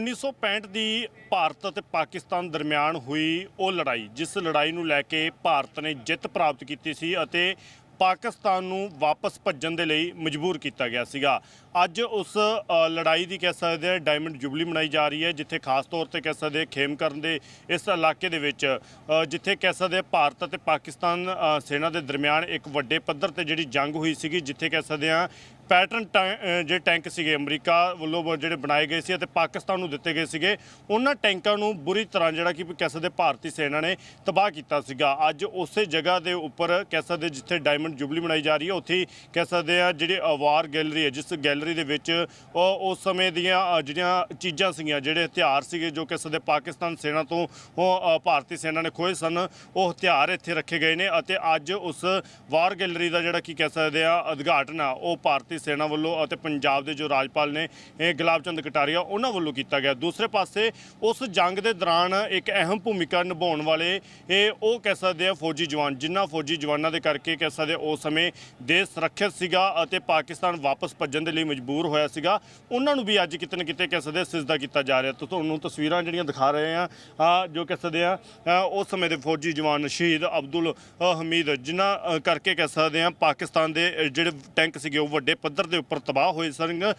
1965 ਦੀ ਭਾਰਤ ਅਤੇ ਪਾਕਿਸਤਾਨ ਦਰਮਿਆਨ ਹੋਈ ਉਹ ਲੜਾਈ, ਜਿਸ ਲੜਾਈ ਨੂੰ ਲੈ ਕੇ ਭਾਰਤ ਨੇ ਜਿੱਤ ਪ੍ਰਾਪਤ ਕੀਤੀ ਸੀ ਅਤੇ ਪਾਕਿਸਤਾਨ ਨੂੰ ਵਾਪਸ ਭੱਜਣ ਦੇ ਲਈ ਮਜਬੂਰ ਕੀਤਾ ਗਿਆ ਸੀਗਾ। ਅੱਜ ਉਸ ਲੜਾਈ ਦੀ ਕਹਿ ਸਕਦੇ ਹਾਂ ਡਾਇਮੰਡ ਜੁਬਲੀ ਮਨਾਈ ਜਾ ਰਹੀ ਹੈ, ਜਿੱਥੇ ਖਾਸ ਤੌਰ ਤੇ ਕਹਿ ਸਕਦੇ ਹਾਂ ਖੇਮਕਰਨ ਦੇ ਇਸ ਇਲਾਕੇ ਦੇ ਵਿੱਚ ਜਿੱਥੇ ਕਹਿ ਸਕਦੇ ਭਾਰਤ ਅਤੇ ਪਾਕਿਸਤਾਨ ਸੈਨਾ ਦੇ ਦਰਮਿਆਨ ਇੱਕ ਵੱਡੇ ਪੱਧਰ ਤੇ ਜਿਹੜੀ ਜੰਗ ਹੋਈ ਸੀਗੀ, ਜਿੱਥੇ ਕਹਿ ਸਕਦੇ ਹਾਂ ਪੈਟਰਨ ਟੈ- ਜਿਹੜੇ ਟੈਂਕ ਸੀਗੇ, ਅਮਰੀਕਾ ਵੱਲੋਂ ਬ- ਜਿਹੜੇ ਬਣਾਏ ਗਏ ਸੀ ਅਤੇ ਪਾਕਿਸਤਾਨ ਨੂੰ ਦਿੱਤੇ ਗਏ ਸੀਗੇ, ਉਹਨਾਂ ਟੈਂਕਾਂ ਨੂੰ ਬੁਰੀ ਤਰ੍ਹਾਂ ਜਿਹੜਾ ਕਿ ਕਹਿ ਸਕਦੇ ਭਾਰਤੀ ਸੈਨਾ ਨੇ ਤਬਾਹ ਕੀਤਾ ਸੀਗਾ। ਅੱਜ ਉਸੇ ਜਗ੍ਹਾ ਦੇ ਉੱਪਰ ਕਹਿ ਸਕਦੇ ਜਿੱਥੇ ਡਾਇਮੰਡ ਜੁਬਲੀ ਮਨਾਈ ਜਾ ਰਹੀ ਹੈ, ਉੱਥੇ ਹੀ ਕਹਿ ਸਕਦੇ ਆ ਜਿਹੜੇ ਵਾਰ ਗੈਲਰੀ ਹੈ, ਜਿਸ ਗੈਲਰੀ ਦੇ ਵਿੱਚ ਉਹ, ਉਸ ਸਮੇਂ ਦੀਆਂ ਜਿਹੜੀਆਂ ਚੀਜ਼ਾਂ ਸੀਗੀਆਂ, ਜਿਹੜੇ ਹਥਿਆਰ ਸੀਗੇ, ਜੋ ਕਹਿ ਸਕਦੇ ਪਾਕਿਸਤਾਨ ਸੈਨਾ ਤੋਂ ਉਹ ਭਾਰਤੀ ਸੈਨਾ ਨੇ ਖੋਏ ਸਨ, ਉਹ ਹਥਿਆਰ ਇੱਥੇ ਰੱਖੇ ਗਏ ਨੇ ਅਤੇ ਅੱਜ ਉਸ ਵਾਰ ਗੈਲਰੀ ਦਾ ਜਿਹੜਾ ਕੀ ਕਹਿ ਸਕਦੇ ਆ ਉਦਘਾਟਨ ਆ, ਉਹ ਭਾਰਤੀ ਸੈਨਾ ਵੱਲੋਂ ਅਤੇ ਪੰਜਾਬ ਦੇ ਜੋ ਰਾਜਪਾਲ ਨੇ ਗੁਲਾਬ ਚੰਦ ਕਟਾਰੀਆ ਉਹਨਾਂ ਵੱਲੋਂ ਕੀਤਾ ਗਿਆ। ਦੂਸਰੇ ਪਾਸੇ ਉਸ ਜੰਗ ਦੇ ਦੌਰਾਨ ਇੱਕ ਅਹਿਮ ਭੂਮਿਕਾ ਨਿਭਾਉਣ ਵਾਲੇ ਇਹ ਉਹ ਕਹਿ ਸਕਦੇ ਆ ਫੌਜੀ ਜਵਾਨ, ਜਿਨ੍ਹਾਂ ਫੌਜੀ ਜਵਾਨਾਂ ਦੇ ਕਰਕੇ ਕਹਿ ਸਕਦੇ ਉਸ ਸਮੇਂ ਦੇਸ਼ ਸੁਰੱਖਿਅਤ ਸੀਗਾ ਅਤੇ ਪਾਕਿਸਤਾਨ ਵਾਪਸ ਭੱਜਣ ਦੇ ਲਈ ਮਜਬੂਰ ਹੋਇਆ ਸੀਗਾ। ਉਹਨਾਂ ਨੂੰ ਵੀ ਅੱਜ ਕਿਤੇ ਨਾ ਕਿਤੇ ਕਹਿ ਸਕਦੇ ਸਿਜਦਾ ਕੀਤਾ ਜਾ ਰਿਹਾ। ਤਾਂ ਤੁਹਾਨੂੰ ਤਸਵੀਰਾਂ ਜਿਹੜੀਆਂ ਦਿਖਾ ਰਹੇ ਆ ਜੋ ਕਹਿ ਸਕਦੇ ਆ ਉਸ ਸਮੇਂ ਦੇ ਫੌਜੀ ਜਵਾਨ ਸ਼ਹੀਦ ਅਬਦੁਲ ਹਮੀਦ, ਜਿਨ੍ਹਾਂ ਕਰਕੇ ਕਹਿ ਸਕਦੇ ਆ ਪਾਕਿਸਤਾਨ ਦੇ ਜਿਹੜੇ ਟੈਂਕ ਸੀਗੇ ਉਹ ਵੱਡੇ ਪੱਧਰ ਦੇ ਉੱਪਰ ਤਬਾਹ ਹੋਏ ਸਨ।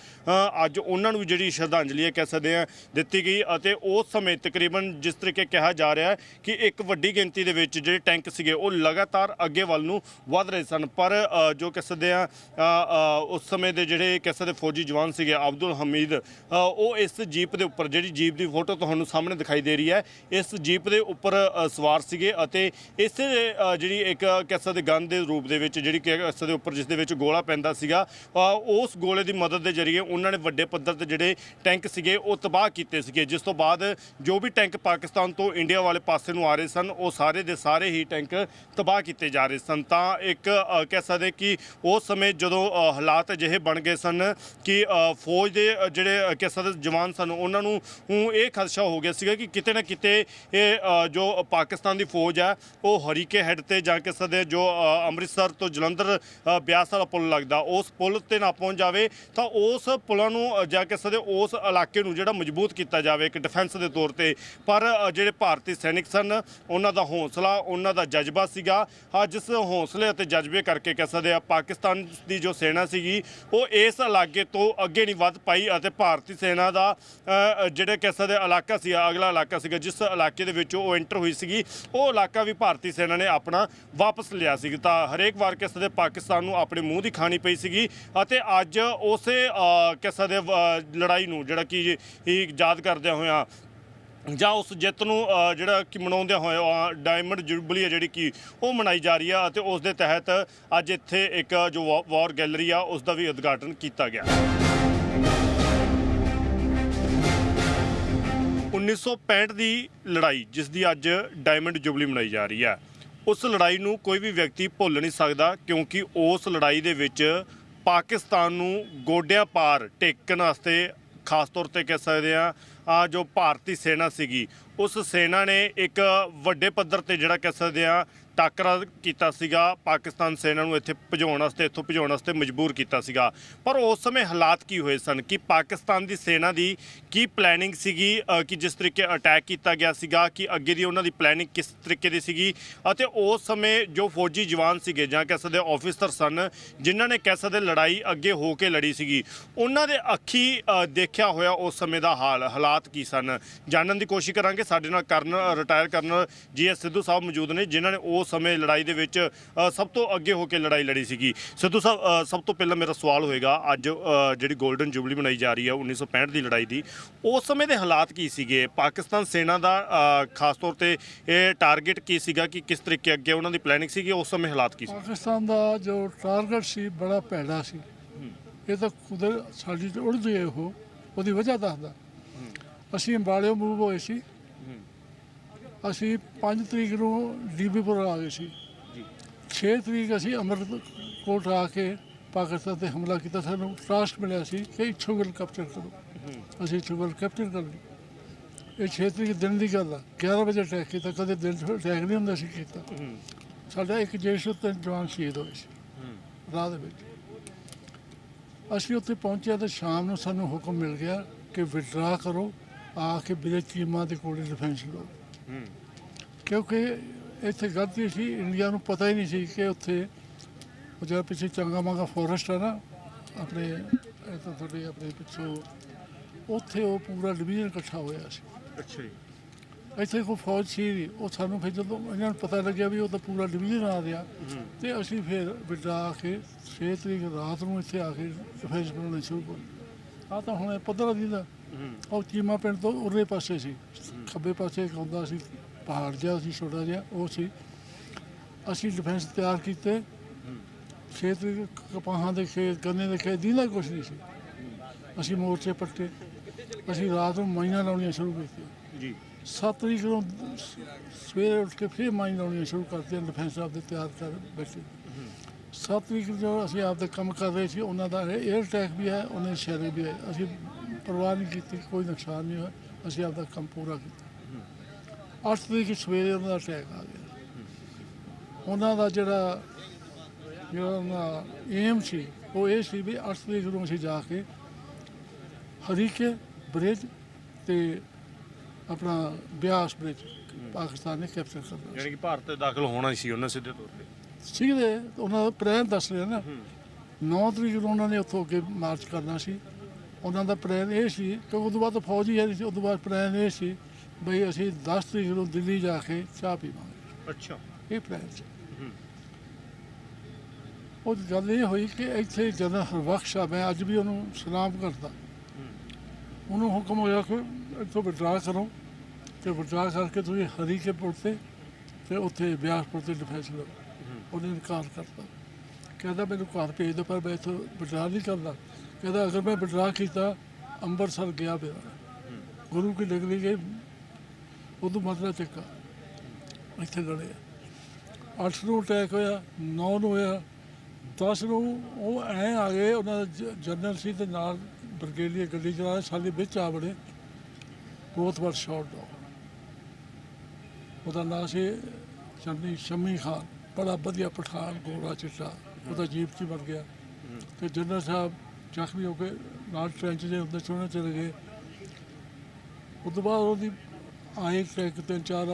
ਅੱਜ ਉਹਨਾਂ ਨੂੰ ਜਿਹੜੀ ਸ਼ਰਧਾਂਜਲੀ ਹੈ ਕਹਿ ਸਕਦੇ ਆ ਦਿੱਤੀ ਗਈ ਅਤੇ ਉਸ ਸਮੇਂ ਤਕਰੀਬਨ ਜਿਸ ਤਰੀਕੇ ਕਿਹਾ ਜਾ ਰਿਹਾ ਕਿ ਇੱਕ ਵੱਡੀ ਗਿਣਤੀ ਦੇ ਵਿੱਚ ਜਿਹੜੇ ਟੈਂਕ ਸੀਗੇ ਉਹ ਲਗਾਤਾਰ ਅੱਗੇ ਵੱਲ ਨੂੰ ਵਧ ਰਹੇ ਸਨ। ਪਰ ਜੋ ਕਹਿ ਸਕਦੇ ਆ ਉਸ ਸਮੇਂ ਦੇ ਜਿਹੜੇ ਕਹਿ ਸਕਦੇ ਫੌਜੀ ਜਵਾਨ ਸੀਗੇ ਅਬਦੁਲ ਹਮੀਦ ਉਹ ਇਸ ਜੀਪ ਦੇ ਉੱਪਰ ਜਿਹੜੀ ਜੀਪ ਦੀ ਫੋਟੋ ਤੁਹਾਨੂੰ ਸਾਹਮਣੇ ਦਿਖਾਈ ਦੇ ਰਹੀ ਹੈ, ਇਸ ਜੀਪ ਦੇ ਉੱਪਰ ਸਵਾਰ ਸੀਗੇ ਅਤੇ ਇਸ ਜਿਹੜੀ ਇੱਕ ਕਹਿ ਸਕਦੇ ਗਨ ਦੇ ਰੂਪ ਦੇ ਵਿੱਚ ਜਿਹੜੀ ਕਹਿ ਸਕਦੇ ਉੱਪਰ ਜਿਸ ਦੇ ਵਿੱਚ ਗੋਲਾ ਪੈਂਦਾ ਸੀਗਾ ਅ, ਉਸ ਗੋਲੇ ਦੀ ਮਦਦ ਦੇ ਜ਼ਰੀਏ ਉਹਨਾਂ ਨੇ ਵੱਡੇ ਪੱਧਰ ਤੇ ਜਿਹੜੇ ਟੈਂਕ ਸੀਗੇ ਉਹ ਤਬਾਹ ਕੀਤੇ ਸੀਗੇ। ਜਿਸ ਤੋਂ ਬਾਅਦ ਜੋ ਵੀ ਟੈਂਕ ਪਾਕਿਸਤਾਨ ਤੋਂ ਇੰਡੀਆ ਵਾਲੇ ਪਾਸੇ ਨੂੰ ਆ ਰਹੇ ਸਨ ਉਹ ਸਾਰੇ ਦੇ ਸਾਰੇ ਹੀ ਟੈਂਕ ਤਬਾਹ ਕੀਤੇ ਜਾ ਰਹੇ ਸਨ। ਤਾਂ ਇੱਕ ਕਹਿ ਸਕਦੇ ਕਿ ਉਸ ਸਮੇਂ ਜਦੋਂ ਹਾਲਾਤ ਅਜਿਹੇ ਬਣ ਗਏ ਸਨ ਕਿ ਫੌਜ ਦੇ ਜਿਹੜੇ ਕਹਿ ਸਕਦੇ ਜਵਾਨ ਸਨ ਉਹਨਾਂ ਨੂੰ ਊਂ ਇਹ ਖਦਸ਼ਾ ਹੋ ਗਿਆ ਸੀਗਾ ਕਿ ਕਿਤੇ ਨਾ ਕਿਤੇ ਇਹ ਜੋ ਪਾਕਿਸਤਾਨ ਦੀ ਫੌਜ ਹੈ ਉਹ ਹਰੀਕੇ ਹੈਡ ਤੇ ਜਾ ਕੇ ਸਕਦੇ ਜੋ ਅੰਮ੍ਰਿਤਸਰ ਤੋਂ ਜਲੰਧਰ ਬਿਆਸ ਵਾਲਾ ਪੁਲ ਲੱਗਦਾ ਉਸ ਪੁਲ ਤੇ ਨਾ ਪਹੁੰਚ ਜਾਵੇ ਤਾਂ ਉਸ ਪੁਲਾਂ ਨੂੰ ਜਾਂ ਜਾ ਸਕਦੇ ਉਸ ਇਲਾਕੇ ਨੂੰ ਜਿਹੜਾ ਮਜ਼ਬੂਤ ਕੀਤਾ ਜਾਵੇ ਇੱਕ ਡਿਫੈਂਸ ਦੇ ਤੌਰ ਤੇ। ਪਰ ਜਿਹੜੇ ਭਾਰਤੀ ਸੈਨਿਕ ਸਨ ਉਹਨਾਂ ਦਾ ਹੌਸਲਾ ਉਹਨਾਂ ਦਾ ਜਜ਼ਬਾ ਸੀਗਾ। ਆ ਜਿਸ ਹੌਸਲੇ ਅਤੇ ਜਜ਼ਬੇ ਕਰਕੇ ਕਹਿ ਸਕਦੇ ਆ ਪਾਕਿਸਤਾਨ ਦੀ ਜੋ ਸੈਨਾ ਸੀਗੀ ਉਹ ਇਸ ਇਲਾਕੇ ਤੋਂ ਅੱਗੇ ਨਹੀਂ ਵੱਧ ਪਾਈ ਅਤੇ ਭਾਰਤੀ ਸੈਨਾ ਦਾ ਅ, ਜਿਹੜੇ ਕਹਿ ਸਕਦੇ ਇਲਾਕਾ ਸੀ ਅਗਲਾ ਇਲਾਕਾ ਸੀਗਾ ਜਿਸ ਇਲਾਕੇ ਦੇ ਵਿੱਚ ਉਹ ਐਂਟਰ ਹੋਈ ਸੀਗੀ ਉਹ ਇਲਾਕਾ ਵੀ ਭਾਰਤੀ ਸੈਨਾ ਨੇ ਆਪਣਾ ਵਾਪਸ ਲਿਆ ਸੀ। ਤਾਂ ਹਰੇਕ ਵਾਰ ਕਹਿ ਸਕਦੇ ਪਾਕਿਸਤਾਨ ਨੂੰ ਆਪਣੇ ਮੂੰਹ ਦੀ ਖਾਣੀ ਪਈ ਸੀਗੀ। ਅਤੇ ਅੱਜ ਉਸੇ ਅ, ਕਹਿ ਸਕਦੇ ਲੜਾਈ ਨੂੰ ਜਿਹੜਾ ਕਿ ਯਾਦ ਕਰਦਿਆਂ ਹੋਇਆਂ ਜਾਂ ਉਸ ਜਿੱਤ ਨੂੰ ਜਿਹੜਾ ਕਿ ਮਨਾਉਂਦੇ ਹੋਏ ਡਾਇਮੰਡ ਜੁਬਲੀ ਹੈ ਜਿਹੜੀ ਕਿ ਉਹ ਮਨਾਈ ਜਾ ਰਹੀ ਆ ਅਤੇ ਉਸ ਦੇ ਤਹਿਤ ਅੱਜ ਇੱਥੇ ਇੱਕ ਜੋ ਵਾ- ਵਾਰ ਗੈਲਰੀ ਆ ਉਸ ਦਾ ਵੀ ਉਦਘਾਟਨ ਕੀਤਾ ਗਿਆ। 1965 ਦੀ ਲੜਾਈ ਜਿਸ ਦੀ ਅੱਜ ਡਾਇਮੰਡ ਜੁਬਲੀ ਮਨਾਈ ਜਾ ਰਹੀ ਹੈ। ਉਸ ਲੜਾਈ ਨੂੰ ਕੋਈ ਵੀ ਵਿਅਕਤੀ ਭੁੱਲ ਨਹੀਂ ਸਕਦਾ ਕਿਉਂਕਿ ਉਸ ਲੜਾਈ ਦੇ ਵਿੱਚ ਪਾਕਿਸਤਾਨ ਨੂੰ ਗੋਡਿਆਂ ਪਾਰ ਟੇਕਣ ਵਾਸਤੇ ਖਾਸ ਤੌਰ ਤੇ ਕਹਿ ਸਕਦੇ ਆ ਆ ਜੋ ਭਾਰਤੀ ਸੈਨਾ ਸੀਗੀ, ਉਸ ਸੈਨਾ ਨੇ ਇੱਕ ਵੱਡੇ ਪੱਧਰ ਤੇ ਜਿਹੜਾ ਕਹਿ ਸਕਦੇ ਆ ਟਾਕਰਾ ਕੀਤਾ ਸੀਗਾ, ਪਾਕਿਸਤਾਨ ਸੈਨਾ ਨੂੰ ਇੱਥੇ ਭਜਾਉਣ ਵਾਸਤੇ, ਇੱਥੋਂ ਭਜਾਉਣ ਵਾਸਤੇ ਮਜਬੂਰ ਕੀਤਾ ਸੀਗਾ। ਪਰ ਉਸ ਸਮੇਂ ਹਾਲਾਤ ਕੀ ਹੋਏ ਸਨ? ਕਿ ਪਾਕਿਸਤਾਨ ਦੀ ਸੈਨਾ ਦੀ ਕੀ ਪਲੈਨਿੰਗ ਸੀਗੀ? ਕਿ ਜਿਸ ਤਰੀਕੇ ਅਟੈਕ ਕੀਤਾ ਗਿਆ ਸੀਗਾ, ਕਿ ਅੱਗੇ ਦੀ ਉਹਨਾਂ ਦੀ ਪਲੈਨਿੰਗ ਕਿਸ ਤਰੀਕੇ ਦੀ ਸੀਗੀ? ਅਤੇ ਉਸ ਸਮੇਂ ਜੋ ਫੌਜੀ ਜਵਾਨ ਸੀਗੇ, ਜਾਂ ਕਹਿ ਸਕਦੇ ਆਫੀਸਰ ਸਨ, ਜਿਨ੍ਹਾਂ ਨੇ ਕਹਿ ਸਕਦੇ ਲੜਾਈ ਅੱਗੇ ਹੋ ਕੇ ਲੜੀ ਸੀਗੀ, ਉਹਨਾਂ ਦੇ ਅੱਖੀ ਦੇਖਿਆ ਹੋਇਆ ਉਸ ਸਮੇਂ ਦਾ ਹਾਲ, ਹਾਲਾਤ ਕੀ ਸਨ? ਜਾਣਨ ਦੀ ਕੋਸ਼ਿਸ਼ ਕਰਾਂਗੇ। ਸਾਡੇ ਨਾਲ ਕਰਨ ਰਿਟਾਇਰ ਕਰਨ ਜੀਐਸ ਸਿੱਧੂ ਸਾਹਿਬ ਮੌਜੂਦ ਨੇ, ਜਿਨ੍ਹਾਂ ਨੇ ਉਸ ਸਮੇਂ ਲੜਾਈ ਦੇ ਵਿੱਚ ਸਭ ਤੋਂ ਅੱਗੇ ਹੋ ਕੇ ਲੜਾਈ ਲੜੀ ਸੀਗੀ। ਸਿੱਧੂ ਸਾਹਿਬ ਸਭ ਤੋਂ ਪਹਿਲਾਂ ਮੇਰਾ ਸਵਾਲ ਹੋਏਗਾ ਅੱਜ ਜਿਹੜੀ 골ਡਨ ਜੁਬਲੀ ਮਨਾਈ ਜਾ ਰਹੀ ਹੈ 1965 ਦੀ ਲੜਾਈ ਦੀ ਉਸ ਸਮੇਂ ਦੇ ਹਾਲਾਤ ਕੀ ਸੀਗੇ? ਪਾਕਿਸਤਾਨ ਸੈਨਾ ਦਾ ਖਾਸ ਤੌਰ ਤੇ ਇਹ ਟਾਰਗੇਟ ਕੀ ਸੀਗਾ ਕਿ ਕਿਸ ਤਰੀਕੇ ਅੱਗੇ ਉਹਨਾਂ ਦੀ ਪਲੈਨਿੰਗ ਸੀਗੀ ਉਸ ਸਮੇਂ ਹਾਲਾਤ ਕੀ ਸੀ? ਪਾਕਿਸਤਾਨ ਦਾ ਜੋ ਟਾਰਗੇਟ ਸੀ ਬੜਾ ਭੈੜਾ ਸੀ। ਇਹ ਤਾਂ ਕੁਦਰ ਸਾਡੀ ਤੇ ਉੜਦੀ ਹੈ ਉਹ ਉਹਦੀ ਵਜ੍ਹਾ ਦੱਸਦਾ। ਅਸੀਂ ਅੰਬਾਲਿਓ ਮੂਵ ਹੋਏ ਸੀ ਅਸੀਂ 5 ਤਰੀਕ ਨੂੰ ਡੀਬੀਪੁਰ ਆ ਗਏ ਸੀ। ਜੀ। 6 ਤਰੀਕ ਅਸੀਂ ਅੰਮ੍ਰਿਤਕੋਟ ਆ ਕੇ ਪਾਕਿਸਤਾਨ ਤੇ ਹਮਲਾ ਕੀਤਾ। ਸਾਨੂੰ ਟਰਾਸਟ ਮਿਲਿਆ ਸੀ ਕਿ ਇੱਥੋਂ ਗੱਲ ਕੈਪਚਰ ਕਰੋ। ਅਸੀਂ ਇੱਥੋਂ ਗੱਲ ਕੈਪਚਰ ਕਰ ਲਈ। ਇਹ 6 ਤਰੀਕ ਦਿਨ ਦੀ ਗੱਲ ਆ। 11 ਵਜੇ ਅਟੈਕ ਕੀਤਾ। ਕਦੇ ਦਿਨ ਅਟੈਕ ਨਹੀਂ ਹੁੰਦਾ ਸੀ ਕੀਤਾ। ਸਾਡਾ ਇੱਕ ਜੇਸ਼ ਉੱਤੇ ਜਵਾਨ ਸ਼ਹੀਦ ਹੋਏ ਸੀ। ਰਾਹ ਦੇ ਵਿੱਚ। ਅਸੀਂ ਉੱਥੇ ਪਹੁੰਚਿਆ ਤੇ ਸ਼ਾਮ ਨੂੰ ਸਾਨੂੰ ਹੁਕਮ ਮਿਲ ਗਿਆ ਕਿ ਵਿਡਰਾ ਕਰੋ। ਆ ਕੇ ਬਿਲੇ ਚੀਮਾ ਦੇ ਕੋਲੇ ਡਿਫੈਂਸ ਲੋ ਹੂੰ ਕਿਉਂਕਿ ਇੱਥੇ ਗਲਤੀ ਸੀ ਇੰਡੀਆ ਨੂੰ ਪਤਾ ਹੀ ਨਹੀਂ ਸੀ ਕਿ ਉੱਥੇ ਉਹ ਜਿਹੜਾ ਪਿੱਛੇ ਚੰਗਾ ਮੰਗਾ ਫੋਰੈਸਟ ਹੈ ਨਾ ਆਪਣੇ ਇਹ ਤਾਂ ਤੁਹਾਡੇ ਆਪਣੇ ਪਿੱਛੋਂ ਉੱਥੇ ਉਹ ਪੂਰਾ ਡਿਵੀਜ਼ਨ ਇਕੱਠਾ ਹੋਇਆ ਸੀ। ਅੱਛਾ ਜੀ। ਇੱਥੇ ਕੋਈ ਫੌਜ ਸੀ ਉਹ ਸਾਨੂੰ ਫਿਰ ਜਦੋਂ ਇਹਨਾਂ ਨੂੰ ਪਤਾ ਲੱਗਿਆ ਵੀ ਉਹ ਤਾਂ ਪੂਰਾ ਡਿਵੀਜ਼ਨ ਆ ਰਿਹਾ ਹੂੰ। ਤੇ ਅਸੀਂ ਫਿਰ ਬਿਠਾ ਕੇ 6 ਤਰੀਕ ਰਾਤ ਨੂੰ ਇੱਥੇ ਆ ਕੇ ਡਿਫੈਂਸ ਬਣਾਉਣੇ ਸ਼ੁਰੂ ਕਰ ਆ ਤਾਂ ਹੁਣ 15 ਦਿਨ ਦਾ ਉਹ ਚੀਮਾ ਪਿੰਡ ਤੋਂ ਉਰਲੇ ਪਾਸੇ ਸੀ। ਖੱਬੇ ਪਾਸੇ ਇੱਕ ਹੁੰਦਾ ਸੀ ਪਹਾੜ ਜਿਹਾ ਸੀ ਛੋਟਾ ਜਿਹਾ ਉਹ ਸੀ। ਅਸੀਂ ਡਿਫੈਂਸ ਤਿਆਰ ਕੀਤੇ। ਤਰੀਕ ਕਪਾਹਾਂ ਦੇ ਖੇਤ ਗੰਨੇ ਦੇ ਖੇਤ ਦੀਨਾ ਕੁਛ ਨਹੀਂ ਸੀ। ਅਸੀਂ ਮੋਰਚੇ ਪੱਟੇ। ਅਸੀਂ ਰਾਤ ਨੂੰ ਮਾਈਆਂ ਲਾਉਣੀਆਂ ਸ਼ੁਰੂ ਕੀਤੀਆਂ। ਜੀ। 7 ਤਰੀਕ ਨੂੰ ਸਵੇਰੇ ਉੱਠ ਕੇ ਫਿਰ ਮਾਈਨ ਲਾਉਣੀਆਂ ਸ਼ੁਰੂ ਕਰਤੀਆਂ ਡਿਫੈਂਸ ਆਪਦੇ ਤਿਆਰ ਕਰ ਬੈਠੇ। 7 ਤਰੀਕ ਨੂੰ ਅਸੀਂ ਆਪਦੇ ਕੰਮ ਕਰ ਰਹੇ ਸੀ ਉਹਨਾਂ ਦਾ 에ਅਰ ਅਟੈਕ ਵੀ ਹੈ ਉਹਨਾਂ ਦੇ ਸ਼ਹਿਰੇ ਵੀ ਹੈ। ਅਸੀਂ ਪਰਵਾਹ ਨਹੀਂ ਕੀਤੀ ਕੋਈ ਨੁਕਸਾਨ ਨਹੀਂ ਹੋਇਆ ਅਸੀਂ ਆਪਦਾ ਕੰਮ ਪੂਰਾ ਕੀਤਾ। 8 ਤਰੀਕ ਸਵੇਰੇ ਉਹਨਾਂ ਦਾ ਅਟੈਕ ਆ ਗਿਆ। ਉਹਨਾਂ ਦਾ ਜਿਹੜਾ ਜਿਹੜਾ ਏਮ ਸੀ ਉਹ ਇਹ ਸੀ ਵੀ 8 ਤਰੀਕ ਨੂੰ ਅਸੀਂ ਜਾ ਕੇ ਹਰੀਕੇ ਬ੍ਰਿਜ ਤੇ ਆਪਣਾ ਬਿਆਸ ਬ੍ਰਿਜ ਪਾਕਿਸਤਾਨ ਨੇ ਕੈਪਚਰ ਕਰਨਾ ਯਾਨੀ ਕਿ ਭਾਰਤ ਤੇ ਦਾਖਲ ਹੋਣਾ ਸੀ ਉਹਨਾਂ ਸਿੱਧੇ ਤੌਰ ਤੇ। ਸੀ ਦੇ ਉਹਨਾਂ ਦਾ ਪਲਾਨ ਦੱਸ ਰਿਹਾ ਨਾ। 9 ਤਰੀਕ ਨੂੰ ਉਹਨਾਂ ਨੇ ਉੱਥੋਂ ਅੱਗੇ ਮਾਰਚ ਕਰਨਾ ਸੀ। ਉਹਨਾਂ ਦਾ ਪਲਾਨ ਇਹ ਸੀ ਕਿ ਉਦੋਂ ਬਾਅਦ ਤਾਂ ਫੌਜ ਹੀ ਹੈ ਨਹੀਂ ਸੀ ਉਦੋਂ ਬਾਅਦ ਪਲਾਨ ਇਹ ਸੀ ਬਈ ਅਸੀਂ 10 ਤਰੀਕ ਨੂੰ ਦਿੱਲੀ ਜਾ ਕੇ ਚਾਹ ਪੀਵਾਂਗੇ। ਅੱਛਾ। ਇਹ ਪਲਾਨ ਸੀ। ਉਹ ਗੱਲ ਇਹ ਹੋਈ ਕਿ ਇੱਥੇ ਜਨਰਲ ਹਰਬਖਸ਼ ਆ ਮੈਂ ਅੱਜ ਵੀ ਉਹਨੂੰ ਸਲਾਮ ਕਰਦਾ। ਉਹਨੂੰ ਹੁਕਮ ਹੋਇਆ ਕਿ ਇੱਥੋਂ ਵਿਡਰਾ ਕਰੋ ਤੇ ਵਿਡਰਾ ਕਰਕੇ ਤੁਸੀਂ ਹਰੀ ਕੇ ਪੁਲ ਤੇ ਤੇ ਉੱਥੇ ਬਿਆਸਪੁਰ ਤੇ ਡਿਫੈਂਸ ਲਓ। ਉਹਨੇ ਇਨਕਾਰ ਕਰਤਾ। ਕਹਿੰਦਾ ਮੈਨੂੰ ਘਰ ਭੇਜ ਦਿਓ ਪਰ ਮੈਂ ਇੱਥੋਂ ਵਿਡਰਾ ਨਹੀਂ ਕਰਦਾ। ਕਹਿੰਦਾ ਅਗਰ ਮੈਂ ਵਿਡਰਾ ਕੀਤਾ, ਅੰਮ੍ਰਿਤਸਰ ਗਿਆ ਮੇਰਾ ਗੁਰੂ ਕੀ ਨਗਰੀ ਗਏ ਉਦੋਂ ਮਤਲਬ ਚੱਕਾ ਇੱਥੇ ਗੜੇ ਆ। 8 ਨੂੰ ਅਟੈਕ ਹੋਇਆ 9 ਨੂੰ ਹੋਇਆ 10 ਨੂੰ ਉਹ ਐ ਆ ਗਏ, ਉਹਨਾਂ ਦਾ ਜਨਰਲ ਸੀ ਤੇ ਨਾਲ ਬਰਗੇਲੀਆ ਗੱਡੀ ਚਲਾ ਰਹੇ ਸਾਡੇ ਵਿੱਚ ਆ ਬੜੇ ਬਹੁਤ ਵਾਰ ਸ਼ਾਟ ਡਾਊਨ ਉਹਦਾ ਨਾਂ ਸੀ ਚੰਨੀ ਸ਼ਮੀ ਖਾਨ। ਬੜਾ ਵਧੀਆ ਪਠਾਨ, ਗੋਰਾ ਚਿੱਟਾ। ਉਹਦਾ ਜੀਪ 'ਚ ਮਰ ਗਿਆ। ਤੇ ਜਨਰਲ ਸਾਹਿਬ ਜ਼ਖਮੀ ਹੋ ਕੇ ਨਾਲ ਟ੍ਰੈਂਚ ਦੇ ਹੁੰਦੇ ਚੋਣੇ ਚਲੇ ਗਏ ਉਸ ਤੋਂ ਬਾਅਦ ਉਹਦੀ ਆਏ ਟਰੈਕ ਤੇ ਚਾਰ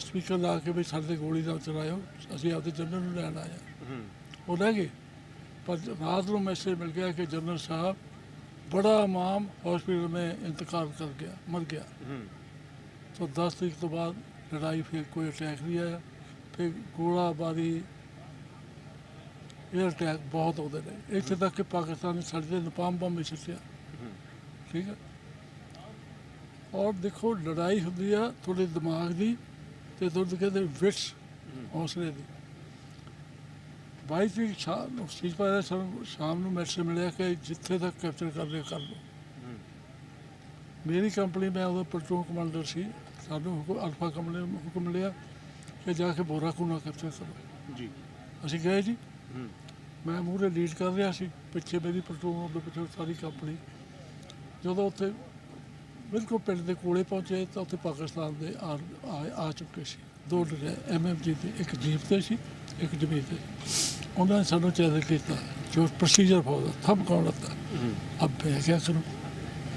ਸਪੀਕਰ ਲਾ ਕੇ ਵੀ ਸਾਡੇ ਤੇ ਗੋਲੀ ਨਾ ਚਲਾਇਓ ਅਸੀਂ ਆਪਦੇ ਜਨਰਲ ਨੂੰ ਲੈਣ ਆਏ ਹਾਂ। ਹੂੰ ਉਹ ਰਹਿ ਗਏ ਪਰ ਰਾਤ ਨੂੰ ਮੈਸੇਜ ਮਿਲ ਗਿਆ ਕਿ ਜਨਰਲ ਸਾਹਿਬ ਬੜਾ ਇਮਾਮ ਹਸਪੀਟਲ में इंतकाल कर गया मर गया ਹੂੰ तो दस तरीक तो बाद लड़ाई फिर कोई अटैक नहीं आया फिर गोलाबारी ਇਹ ਅਟੈਕ ਬਹੁਤ ਆਉਂਦੇ ਨੇ। ਇੱਥੇ ਤੱਕ ਕਿ ਪਾਕਿਸਤਾਨ ਨੇ ਸਾਡੇ ਤੇ ਨਪਾਮ ਬੰਬ ਵੀ ਛੱਡਿਆ। ਠੀਕ ਹੈ? ਔਰ ਦੇਖੋ ਲੜਾਈ ਹੁੰਦੀ ਆ ਤੁਹਾਡੇ ਦਿਮਾਗ ਦੀ ਤੇ ਤੁਹਾਡੇ ਕਹਿੰਦੇ ਵਿਟਸ ਹੌਸਲੇ ਦੀ। ਬਾਈ ਜੀ ਸ਼ਾਮ ਸੀਜ ਪਾਇਆ ਸ਼ਾਮ ਨੂੰ ਮੈਸੇਜ ਮਿਲਿਆ ਕਿ ਜਿੱਥੇ ਤੱਕ ਕੈਪਚਰ ਕਰ ਲਿਆ ਕਰ ਲਓ। ਮੇਰੀ ਕੰਪਨੀ ਮੈਂ ਉਹਦਾ ਪਲਟੂਨ ਕਮਾਂਡਰ ਸੀ। ਸਾਨੂੰ ਹੁਕਮ ਅਲਫਾ ਕੰਪਨੀ ਹੁਕਮ ਮਿਲਿਆ ਕਿ ਜਾ ਕੇ ਬੋਰਾ ਕੋਨਾ ਕੈਪਚਰ ਕਰੋ। ਜੀ। ਅਸੀਂ ਗਏ ਜੀ। ਮੈਂ ਮੂਹਰੇ ਲੀਡ ਕਰ ਰਿਹਾ ਸੀ ਪਿੱਛੇ ਮੇਰੀ ਪਲਟੂਨ ਉਹਦੇ ਪਿੱਛੇ ਸਾਰੀ ਕੰਪਨੀ ਜਦੋਂ ਉੱਥੇ ਬਿਲਕੁਲ ਪਿੰਡ ਦੇ ਕੋਲੇ ਪਹੁੰਚੇ ਤਾਂ ਉੱਥੇ ਪਾਕਿਸਤਾਨ ਦੇ ਆ ਚੁੱਕੇ ਸੀ। ਦੋ ਐਮ ਐਮ ਜੀ ਦੇ ਇੱਕ ਜੀਪ ਤੇ ਸੀ ਇੱਕ ਜਮੀਨ ਤੇ ਉਹਨਾਂ ਨੇ ਸਾਨੂੰ ਚੈਨਲ ਕੀਤਾ ਜੋ ਪ੍ਰੋਸੀਜਰ ਹੋਦਾ ਥੰਮ ਕੌਣ ਲੱਤਾ ਅਬ ਮੈਂ ਕਿਹਾ ਸੁਣੋ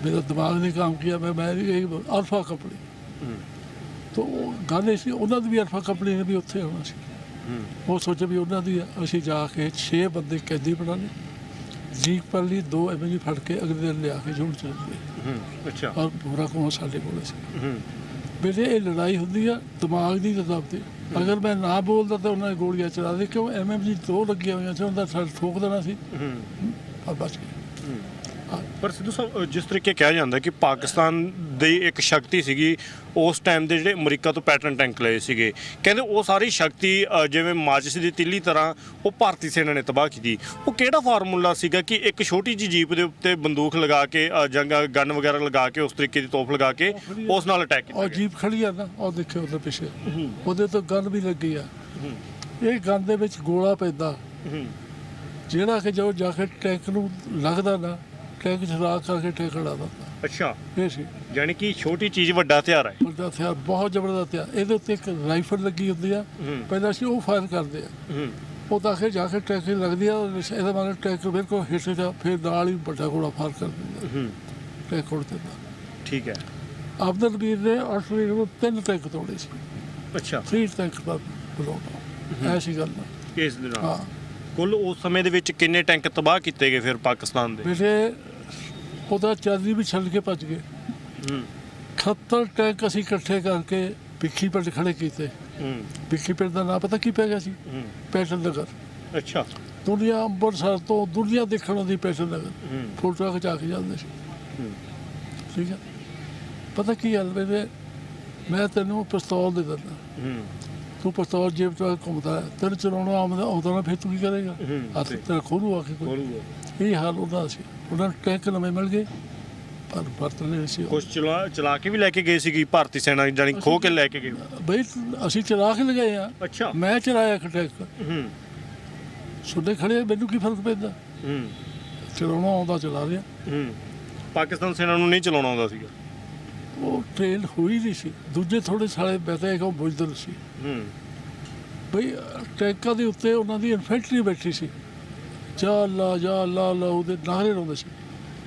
ਮੇਰਾ ਦਿਮਾਗ ਨੇ ਕੰਮ ਕੀਤਾ ਮੈਂ ਮੈਂ ਵੀ ਇੱਕ ਅਲਫਾ ਕੰਪਨੀ ਤੋਂ ਗਾਣੇ ਸੀ ਉਹਨਾਂ ਦੀ ਵੀ ਅਲਫਾ ਕੰਪਨੀ ਨੇ ਵੀ ਉੱਥੇ ਹੋਣਾ ਸੀ। ਉਹ ਸੋਚਿਆ ਵੀ ਉਹਨਾਂ ਦੀ। ਅਸੀਂ ਜਾ ਕੇ 6 ਬੰਦੇ ਕੈਦੀ ਬਣਾ ਲਏ। ਜੀਪ ਪਰ ਲਈ ਦੋ ਐਮਜੀ ਫੜ ਕੇ ਅਗਲੇ ਦਿਨ ਲਿਆ ਕੇ ਜੁੜ ਚਲੇ ਗਏ। ਹੂੰ ਅੱਛਾ। ਔਰ ਪੂਰਾ ਕੋਲ ਸਾਡੇ ਕੋਲ ਸੀ। ਮੇਰੇ ਇਹ ਲੜਾਈ ਹੁੰਦੀ ਆ ਦਿਮਾਗ ਦੀ ਦਬਾਅ ਤੇ। ਅਗਰ ਮੈਂ ਨਾ ਬੋਲਦਾ ਤਾਂ ਉਹਨਾਂ ਨੇ ਗੋਲੀਆਂ ਚਲਾ ਦੇ ਕਿਉਂ? ਐਮਐਮਜੀ ਦੋ ਲੱਗੀਆਂ ਹੋਈਆਂ ਸੀ ਉਹਨਾਂ ਦਾ ਸਰ ਠੋਕ ਦੇਣਾ ਸੀ। ਗਏ। ਪਰ ਸਿੱਧੂ ਸਾਹਿਬ ਜਿਸ ਤਰੀਕੇ ਕਿਹਾ ਜਾਂਦਾ ਕਿ ਪਾਕਿਸਤਾਨ ਦੀ ਇੱਕ ਸ਼ਕਤੀ ਸੀਗੀ ਉਸ ਟਾਈਮ ਦੇ ਜਿਹੜੇ ਅਮਰੀਕਾ ਤੋਂ ਪੈਟਰਨ ਟੈਂਕ ਲਏ ਸੀਗੇ। ਕਹਿੰਦੇ ਉਹ ਸਾਰੀ ਸ਼ਕਤੀ ਜਿਵੇਂ ਮਾਚਿਸ ਦੀ ਤਿੱਲੀ ਤਰ੍ਹਾਂ ਉਹ ਭਾਰਤੀ ਸੈਨਾ ਨੇ ਤਬਾਹ ਕੀਤੀ। ਉਹ ਕਿਹੜਾ ਫਾਰਮੂਲਾ ਸੀਗਾ ਕਿ ਇੱਕ ਛੋਟੀ ਜਿਹੀ ਜੀਪ ਦੇ ਉੱਤੇ ਬੰਦੂਕ ਲਗਾ ਕੇ ਜੰਗ ਗਨ ਵਗੈਰਾ ਲਗਾ ਕੇ ਉਸ ਤਰੀਕੇ ਦੀ ਤੋਪ ਲਗਾ ਕੇ ਉਸ ਨਾਲ ਅਟੈਕ ਕੀਤਾ ਗਿਆ। ਜੀਪ ਖੜੀ ਆ ਨਾ ਉਹ ਦੇਖਿਓ ਉਹਦੇ ਪਿੱਛੇ। ਉਹਦੇ ਤੋਂ ਗਨ ਵੀ ਲੱਗੀ ਆ। ਇਹ ਗਨ ਦੇ ਵਿੱਚ ਗੋਲਾ ਪੈਂਦਾ। ਜਿਹੜਾ ਕਿ ਜੋ ਜਾ ਕੇ ਟੈਂਕ ਨੂੰ ਲੱਗਦਾ ਨਾ ਟੈਂਕ ਚ ਰਾਖ ਕਰਕੇ ਟੈਂਕ ਲਾ ਦਿੰਦਾ ਅੱਛਾ। ਇਹ ਸੀ। ਯਾਨੀ ਕਿ ਛੋਟੀ ਚੀਜ਼ ਵੱਡਾ ਹਥਿਆਰ ਹੈ। ਵੱਡਾ ਹਥਿਆਰ ਬਹੁਤ ਜ਼ਬਰਦਸਤ ਹਥਿਆਰ। ਇਹਦੇ ਉੱਤੇ ਇੱਕ ਰਾਈਫਲ ਲੱਗੀ ਹੁੰਦੀ ਆ। ਹੂੰ। ਪਹਿਲਾਂ ਅਸੀਂ ਉਹ ਫਾਇਰ ਕਰਦੇ ਆ। ਹੂੰ। ਉਹ ਤਾਂ ਆਖਿਰ ਜਾ ਕੇ ਟੈਂਕ ਲੱਗਦੀ ਆ ਇਹਦਾ ਮਤਲਬ ਟੈਂਕ ਬਿਲਕੁਲ ਹਿੱਟ ਜਾ ਫਿਰ ਨਾਲ ਹੀ ਵੱਡਾ ਗੋਲਾ ਫਾਇਰ ਕਰ ਦਿੰਦਾ। ਹੂੰ। ਟੈਂਕ ਉੜ ਦਿੰਦਾ। ਠੀਕ ਹੈ। ਅਬਦੁਲ ਵੀਰ ਨੇ ਆਸਟ੍ਰੇਲੀਆ ਨੂੰ ਤਿੰਨ ਟੈਂਕ ਤੋੜੇ ਸੀ। ਅੱਛਾ। 3 ਟੈਂਕ ਦਾ ਬੁਲਾਉਣਾ ਐਸੀ ਗੱਲ ਹੈ ਇਸ ਦੇ ਨਾਲ। ਹਾਂ। ਕੁੱਲ ਉਸ ਸਮੇਂ ਦੇ ਵਿੱਚ ਕਿੰਨੇ ਟੈਂਕ ਤਬਾਹ ਕੀਤੇ ਗਏ ਫਿਰ ਪਾਕਿਸਤਾਨ ਦੇ? ਬੇਟੇ ਉਹਦਾ ਚਾਲੀ ਵੀ ਛੱਡ ਕੇ ਭੱਜ ਗਏ। ਹੂੰ। 78 ਟੈਂਕ ਅਸੀਂ ਇਕੱਠੇ ਕਰਕੇ ਭਿੱਖੀ ਪਿੰਡ ਖੜੇ ਕੀਤੇ। ਹੂੰ। ਭਿੱਖੀ ਪਿੰਡ ਦਾ ਨਾਂ ਪਤਾ ਕੀ ਪੈ ਗਿਆ ਸੀ? ਹੂੰ। ਪੈਟਨ ਨਗਰ। ਅੱਛਾ। ਦੁਨੀਆ ਅੰਮ੍ਰਿਤਸਰ ਤੋਂ ਦੁਨੀਆ ਦੇਖਣ ਆਉਂਦੀ ਪੈਟਨ ਨਗਰ। ਹੂੰ। ਫੋਟੋਆਂ ਖਿਚਾ ਕੇ ਜਾਂਦੇ ਸੀ। ਠੀਕ ਹੈ ਪਤਾ ਕੀ ਗੱਲ ਮੇਰੇ ਮੈਂ ਤੈਨੂੰ ਪਿਸਤੌਲ ਦੇ ਦਿੰਦਾ। ਹੂੰ। ਤੂੰ ਪਿਸਤੌਲ ਜੇਬ ਚ ਘੁੰਮਦਾ ਹੈ, ਤੈਨੂੰ ਚਲਾਉਣਾ ਆਉਂਦਾ ਆਉਂਦਾ ਨਾ ਫਿਰ ਤੂੰ ਕੀ ਕਰੇਗਾ? ਹੂੰ, ਹੱਥ ਤੇ- ਤੇਰਾ ਖੋਲੂ ਆ ਕੇ ਕੋਈ ਇਹ ਹਾਲ ਉਹਦਾ ਸੀ। ਉਹਨਾਂ ਨੂੰ ਟੈਂਕ ਨਵੇਂ ਮਿਲ ਗਏ ਪਰ ਵਰਤਨ ਨਹੀਂ ਸੀ ਉਹ। ਕੁਝ ਚਲਾ ਚਲਾ ਕੇ ਵੀ ਲੈ ਕੇ ਗਏ ਸੀਗੀ ਭਾਰਤੀ ਸੈਨਾ ਜਾਨੀ ਖੋ ਕੇ ਲੈ ਕੇ ਗਏ। ਬਈ ਅਸੀਂ ਚਲਾ ਕੇ ਲਗਾਏ ਆ। ਅੱਛਾ। ਮੈਂ ਚਲਾਇਆ ਟੈਂਕ। ਹੂੰ। ਸੁਣਦੇ ਖੜੇ ਆ, ਮੈਨੂੰ ਕੀ ਫ਼ਰਕ ਪੈਂਦਾ? ਹੂੰ। ਚਲਾਉਣਾ ਆਉਂਦਾ ਚਲਾ ਰਿਹਾ। ਹੂੰ। ਪਾਕਿਸਤਾਨ ਸੈਨਾ ਨੂੰ ਨਹੀਂ ਚਲਾਉਣਾ ਆਉਂਦਾ ਸੀਗਾ। ਉਹ ਟ੍ਰੇਨ ਹੋਈ ਨਹੀਂ ਸੀ। ਦੂਜੇ ਥੋੜੇ ਸਾਲੇ ਬੈਠੇ ਕੋ ਬੁਝਦਲ ਸੀ। ਹੂੰ। ਬਈ ਟੈਂਕਾਂ ਦੇ ਉੱਤੇ ਉਹਨਾਂ ਦੀ ਇਨਫੈਂਟਰੀ ਬੈਠੀ ਸੀ। ਜਾ ਅੱਲਾ ਜਾ ਅੱਲਾ ਅੱਲਾ ਉਹਦੇ ਨਾਰੇ ਲਾਉਂਦੇ ਸੀ।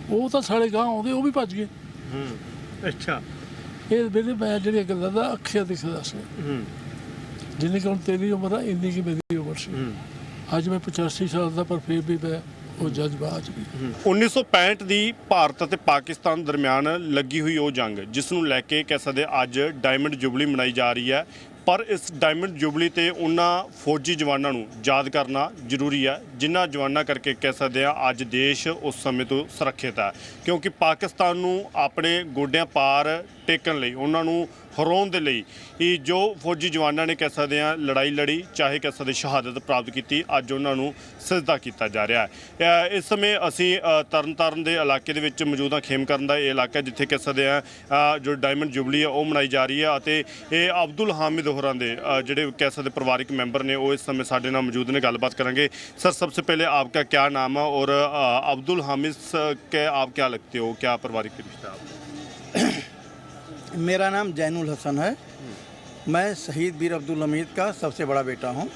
ਉਹ ਤਾਂ ਸਾਲੇ ਗਾਂ ਆਉਂਦੇ ਉਹ ਵੀ ਭੱਜ ਗਏ। ਹੂੰ। ਅੱਛਾ। ਇਹ ਮੇਰੇ ਮੈਂ ਜਿਹੜੀਆਂ ਗੱਲਾਂ ਦਾ ਅੱਖੀਆਂ ਦਿਖਦਾ ਸੀ। ਹੂੰ। ਜਿੰਨੀ ਕਿ ਹੁਣ ਤੇਰੀ ਉਮਰ ਆ ਇੰਨੀ ਕੀ ਮੇਰੀ ਉਮਰ ਸੀ। ਹੂੰ। ਅੱਜ ਮੈਂ 85 ਸਾਲ ਦਾ ਪਰ ਫਿਰ ਵੀ ਮੈਂ ਉਹ ਜਜ਼ਬਾ ਅੱਜ ਵੀ। 1965 ਦੀ ਭਾਰਤ ਅਤੇ ਪਾਕਿਸਤਾਨ ਦਰਮਿਆਨ ਲੱਗੀ ਹੋਈ ਉਹ ਜੰਗ ਜਿਸ ਨੂੰ ਲੈ ਕੇ ਕਹਿ ਸਕਦੇ ਅੱਜ ਡਾਇਮੰਡ ਜੁਬਲੀ ਮਨਾਈ ਜਾ ਰਹੀ ਹੈ। ਪਰ ਇਸ ਡਾਇਮੰਡ ਜੁਬਲੀ ਤੇ ਉਹਨਾਂ ਫੌਜੀ ਜਵਾਨਾਂ ਨੂੰ ਯਾਦ ਕਰਨਾ ਜ਼ਰੂਰੀ ਹੈ, ਜਿਨ੍ਹਾਂ ਜਵਾਨਾਂ ਕਰਕੇ ਕਹਿ ਸਕਦੇ ਹਾਂ ਅੱਜ ਦੇਸ਼ ਉਸ ਸਮੇਂ ਤੋਂ ਸੁਰੱਖਿਅਤ ਹੈ। ਕਿਉਂਕਿ ਪਾਕਿਸਤਾਨ ਨੂੰ ਆਪਣੇ ਗੋਡਿਆਂ ਪਾਰ ਟੇਕਣ ਲਈ, ਉਹਨਾਂ ਨੂੰ ਹਰਾਉਣ ਦੇ ਲਈ ਇਹ ਜੋ ਫੌਜੀ ਜਵਾਨਾਂ ਨੇ ਕਹਿ ਸਕਦੇ ਆ, ਲੜਾਈ ਲੜੀ, ਚਾਹੇ ਕਹਿ ਸਕਦੇ ਸ਼ਹਾਦਤ ਪ੍ਰਾਪਤ ਕੀਤੀ, ਅੱਜ ਉਹਨਾਂ ਨੂੰ ਸਜਦਾ ਕੀਤਾ ਜਾ ਰਿਹਾ ਹੈ। ਇਸ ਸਮੇਂ ਅਸੀਂ ਤਰਨਤਾਰਨ ਦੇ ਇਲਾਕੇ ਦੇ ਵਿੱਚ ਮੌਜੂਦ ਹਾਂ ਖੇਮ ਕਰਨ ਦਾ ਇਹ ਇਲਾਕਾ ਜਿੱਥੇ ਕਹਿ ਸਕਦੇ ਆ ਜੋ ਡਾਇਮੰਡ ਜੁਬਲੀ ਆ ਉਹ ਮਨਾਈ ਜਾ ਰਹੀ ਹੈ ਅਤੇ ਇਹ ਅਬਦੁਲ ਹਾਮਿਦ ਹੋਰਾਂ ਦੇ ਜਿਹੜੇ ਕਹਿ ਸਕਦੇ ਪਰਿਵਾਰਿਕ ਮੈਂਬਰ ਨੇ, ਉਹ ਇਸ ਸਮੇਂ ਸਾਡੇ ਨਾਲ ਮੌਜੂਦ ਨੇ, ਗੱਲਬਾਤ ਕਰਾਂਗੇ। ਸਰ, ਸਭ ਤੋਂ ਪਹਿਲੇ ਆਪ ਆਪਕਾ ਕੀ ਨਾਮ ਆ ਔਰ ਅਬਦੁਲ ਹਾਮਿਦ ਕੇ, ਆਪ ਕੀ ਲੱਗਤੇ ਹੋ? ਕੀ ਪਰਿਵਾਰਿਕ ਰਿਸ਼ਤਾ ਆਪ मेरा नाम जैनुल हसन है। मैं शहीद वीर अब्दुल हमीद का सबसे बड़ा बेटा हूँ।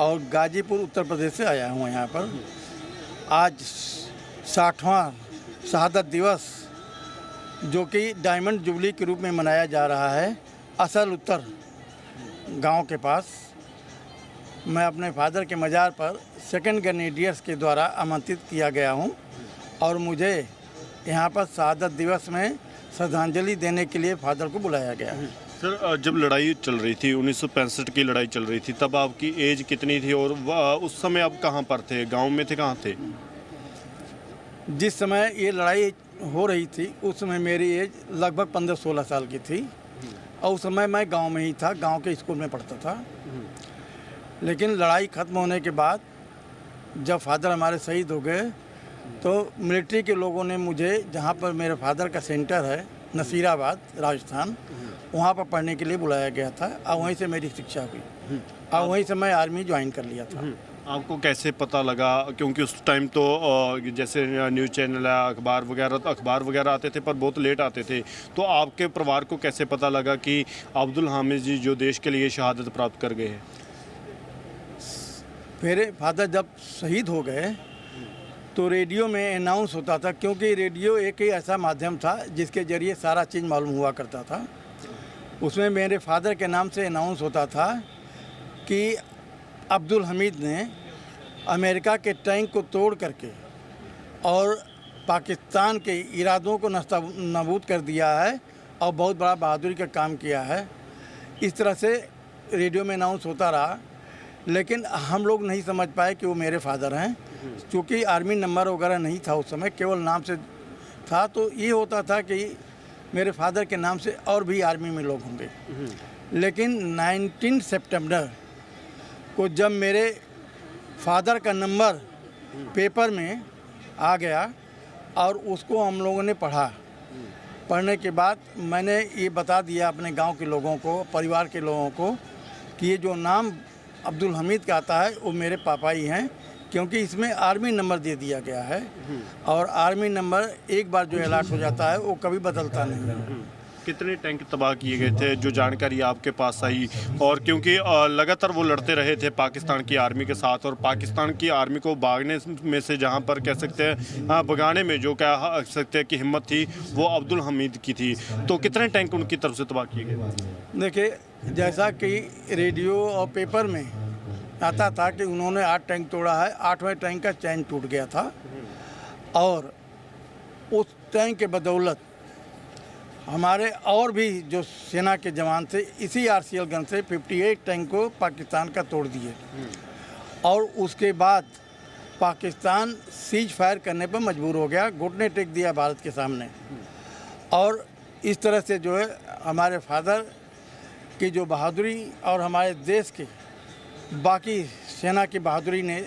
और गाजीपुर, उत्तर प्रदेश से आया हूँ यहाँ पर। आज साठवां शहादत दिवस, जो कि डायमंड जुबली के रूप में मनाया जा रहा है, असल उत्तर गाँव के पास। मैं अपने फादर के मज़ार पर सेकंड ग्रेनेडियर्स के द्वारा आमंत्रित किया गया हूँ। और मुझे यहाँ पर शहादत दिवस में श्रद्धांजलि देने के लिए फादर को बुलाया गया है। सर जब लड़ाई चल रही थी 1965 की लड़ाई चल रही थी तब आपकी एज कितनी थी और उस समय आप कहाँ पर थे? गाँव में थे कहाँ थे? जिस समय ये लड़ाई हो रही थी उस समय मेरी एज लगभग पंद्रह सोलह साल की थी। और उस समय मैं गाँव में ही था गाँव के स्कूल में पढ़ता था। लेकिन लड़ाई ख़त्म होने के बाद जब फादर हमारे शहीद हो गए तो मिलिट्री के लोगों ने मुझे जहाँ पर मेरे फादर का सेंटर है नसीराबाद राजस्थान वहाँ पर पढ़ने के लिए बुलाया गया था। और वहीं से मेरी शिक्षा हुई। और वहीं से मैं आर्मी ज्वाइन कर लिया था। आपको कैसे पता लगा? क्योंकि उस टाइम तो जैसे न्यूज़ चैनल है अखबार वगैरह तो अखबार वगैरह आते थे पर बहुत लेट आते थे। तो आपके परिवार को कैसे पता लगा कि अब्दुल हामिद जी जो देश के लिए शहादत प्राप्त कर गए हैं? मेरे फादर जब शहीद हो गए तो रेडियो में अनाउंस होता था क्योंकि रेडियो एक ही ऐसा माध्यम था जिसके ज़रिए सारा चीज़ मालूम हुआ करता था। उसमें मेरे फादर के नाम से अनाउंस होता था कि अब्दुल हमीद ने अमेरिका के टैंक को तोड़ करके और पाकिस्तान के इरादों को नस्ता नबूद कर दिया है और बहुत बड़ा बहादुरी का काम किया है। इस तरह से रेडियो में अनाउंस होता रहा, लेकिन हम लोग नहीं समझ पाए कि वो मेरे फादर हैं। क्योंकि आर्मी नंबर वगैरह नहीं था उस समय, केवल नाम से था तो ये होता था कि मेरे फादर के नाम से और भी आर्मी में लोग होंगे। लेकिन 19 सितंबर को जब मेरे फादर का नंबर पेपर में आ गया और उसको हम लोगों ने पढ़ा, पढ़ने के बाद मैंने ये बता दिया अपने गाँव के लोगों को, परिवार के लोगों को, कि ये जो नाम अब्दुल हमीद का आता है, वो मेरे पापा ही हैं। क्योंकि इसमें आर्मी नंबर दे दिया गया है और आर्मी नंबर एक बार जो अलर्ट हो जाता है वो कभी बदलता नहीं है। कितने टैंक तबाह किए गए थे? जो जानकारी आपके पास आई और क्योंकि लगातार वो लड़ते रहे थे पाकिस्तान की आर्मी के साथ और पाकिस्तान की आर्मी को भागने में से जहाँ पर कह सकते हैं भगाने में जो कह सकते हैं कि हिम्मत थी वो अब्दुल हमीद की थी। तो कितने टैंक उनकी तरफ़ से तबाह किए गए? देखिए जैसा कि रेडियो और पेपर में आता था कि उन्होंने आठ टैंक तोड़ा है, आठवें टैंक का चैन टूट गया था। और उस टैंक के बदौलत हमारे और भी जो सेना के जवान थे, इसी आर आरसीएल गन से 58 टैंक को पाकिस्तान का तोड़ दिए। और उसके बाद पाकिस्तान सीज फायर करने पर मजबूर हो गया, घुटने टेक दिया भारत के सामने। और इस तरह से जो है, हमारे फादर की जो बहादुरी और हमारे देश के बाकी सेना की बहादुरी ने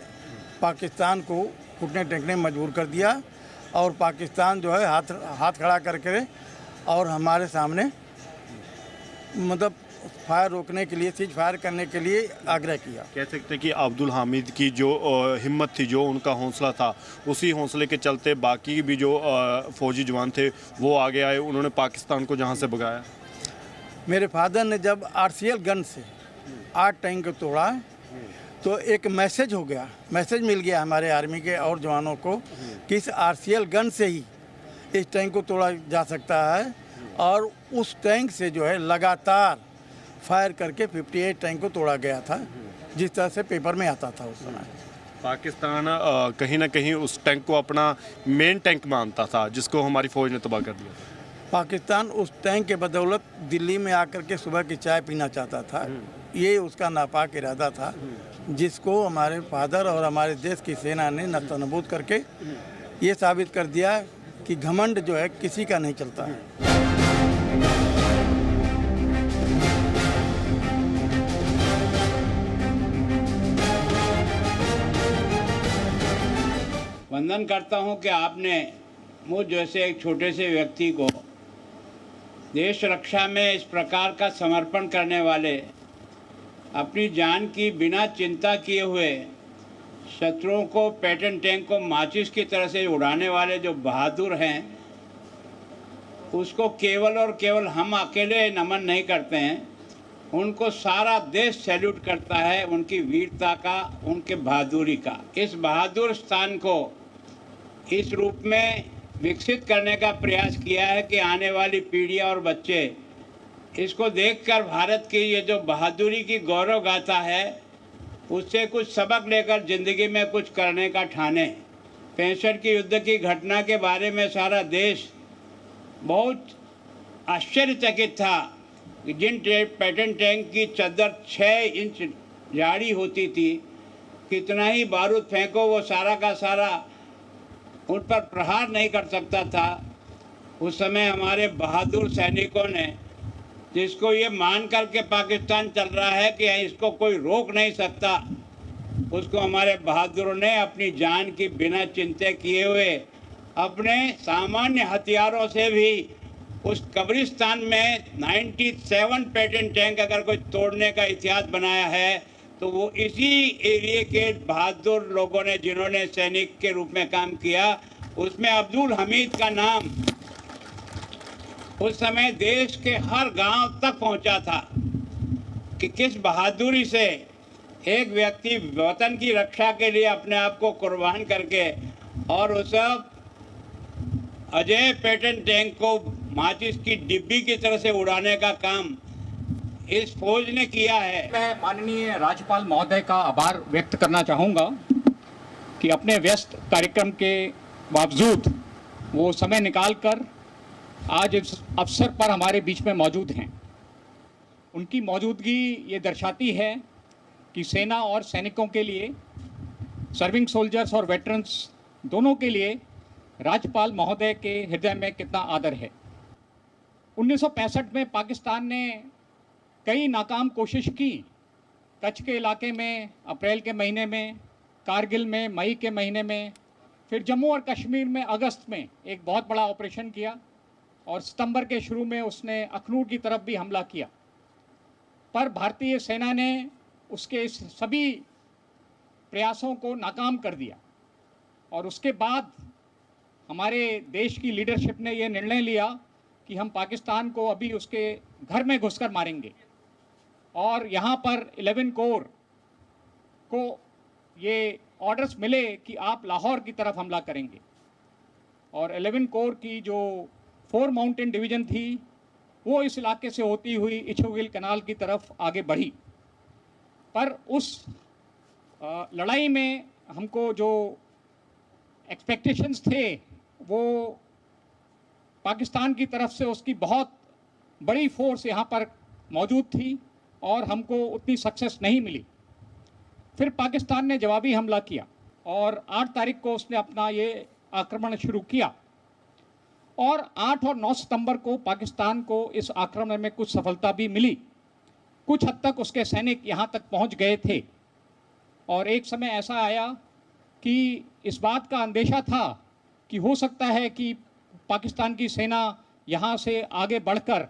पाकिस्तान को घुटने टेकने मजबूर कर दिया और पाकिस्तान जो है हाथ हाथ खड़ा करके और हमारे सामने मतलब फायर रोकने के लिए सीज फायर करने के लिए आग्रह किया। कह सकते हैं कि अब्दुल हामिद की जो हिम्मत थी जो उनका हौसला था उसी हौसले के चलते बाकी भी जो फौजी जवान थे वो आगे आए उन्होंने पाकिस्तान को जहाँ से भगाया। मेरे फादर ने जब आरसीएल गन से आठ टैंक तोड़ा तो एक मैसेज हो गया मैसेज मिल गया हमारे आर्मी के और जवानों को कि इस आरसीएल गन से ही इस टैंक को तोड़ा जा सकता है और उस टैंक से जो है लगातार फायर करके 58 टैंक को तोड़ा गया था जिस तरह से पेपर में आता था उस समय। पाकिस्तान कहीं ना कहीं उस टैंक को अपना मेन टैंक मानता था जिसको हमारी फौज ने तबाह कर दिया पाकिस्तान उस टैंक के बदौलत दिल्ली में आकर के सुबह की चाय पीना चाहता था। ये उसका नापाक इरादा था, जिसको हमारे फादर और हमारे देश की सेना ने नस्तनबूद करके ये साबित कर दिया कि घमंड जो है किसी का नहीं चलता। है वंदन करता हूँ कि आपने मुझ जैसे एक छोटे से व्यक्ति को देश रक्षा में इस प्रकार का समर्पण करने वाले अपनी जान की बिना चिंता किए हुए शत्रुओं को, पैटर्न टैंक को माचिस की तरह से उड़ाने वाले जो बहादुर हैं, उसको केवल और केवल हम अकेले नमन नहीं करते हैं। उनको सारा देश सैल्यूट करता है उनकी वीरता का, उनके बहादुरी का। इस बहादुर स्थान को इस रूप में विकसित करने का प्रयास किया है कि आने वाली पीढ़ियाँ और बच्चे इसको देखकर भारत की ये जो बहादुरी की गौरव गाथा है, उससे कुछ सबक लेकर ज़िंदगी में कुछ करने का ठाने। पैंसठ की युद्ध की घटना के बारे में सारा देश बहुत आश्चर्यचकित था जिन पैटर्न टैंक की चद्दर छः इंच जाड़ी होती थी, कितना ही बारूद फेंको वो सारा का सारा उन पर प्रहार नहीं कर सकता था। उस समय हमारे बहादुर सैनिकों ने जिसको ये मान कर के पाकिस्तान चल रहा है कि इसको कोई रोक नहीं सकता, उसको हमारे बहादुरों ने अपनी जान की बिना चिंता किए हुए, अपने सामान्य हथियारों से भी उस कब्रिस्तान में 97 पेटेंट टैंक अगर कोई तोड़ने का इतिहास बनाया है तो वो इसी एरिए के बहादुर लोगों ने जिन्होंने सैनिक के रूप में काम किया, उसमें अब्दुल हमीद का नाम उस समय देश के हर गाँव तक पहुँचा था कि किस बहादुरी से एक व्यक्ति वतन की रक्षा के लिए अपने आप को कुर्बान करके और उस अजय पेटेंट टैंक को माचिस की डिब्बी की तरह से उड़ाने का काम इस फौज ने किया है। मैं माननीय राज्यपाल महोदय का आभार व्यक्त करना चाहूँगा कि अपने व्यस्त कार्यक्रम के बावजूद वो समय निकालकर आज इस अवसर पर हमारे बीच में मौजूद हैं। उनकी मौजूदगी ये दर्शाती है कि सेना और सैनिकों के लिए सर्विंग सोल्जर्स और वेटरन्स दोनों के लिए राज्यपाल महोदय के हृदय में कितना आदर है। 1965 में पाकिस्तान ने कई नाकाम कोशिश की। कच्छ के इलाके में, अप्रैल के महीने में, कारगिल में, मई के महीने में, फिर जम्मू और कश्मीर में अगस्त में एक बहुत बड़ा ऑपरेशन किया। और सितंबर के शुरू में उसने अखनूर की तरफ़ भी हमला किया। पर भारतीय सेना ने उसके सभी प्रयासों को नाकाम कर दिया और उसके बाद हमारे देश की लीडरशिप ने यह निर्णय लिया कि हम पाकिस्तान को अभी उसके घर में घुसकर मारेंगे और यहाँ पर 11 कोर को ये ऑर्डर्स मिले कि आप लाहौर की तरफ़ हमला करेंगे। और 11 कोर की जो फोर माउंटेन डिवीज़न थी, वो इस इलाके से होती हुई इछोगिल कनाल की तरफ़ आगे बढ़ी। पर उस लड़ाई में हमको जो एक्सपेक्टेशंस थे, वो पाकिस्तान की तरफ़ से उसकी बहुत बड़ी फोर्स यहाँ पर मौजूद थी और हमको उतनी सक्सेस नहीं मिली। फिर पाकिस्तान ने जवाबी हमला किया और 8 तारीख को उसने अपना ये आक्रमण शुरू किया। और 8 और 9 सितंबर को पाकिस्तान को इस आक्रमण में कुछ सफलता भी मिली। कुछ हद तक उसके सैनिक यहाँ तक पहुँच गए थे। और एक समय ऐसा आया कि इस बात का अंदेशा था कि हो सकता है कि पाकिस्तान की सेना यहाँ से आगे बढ़कर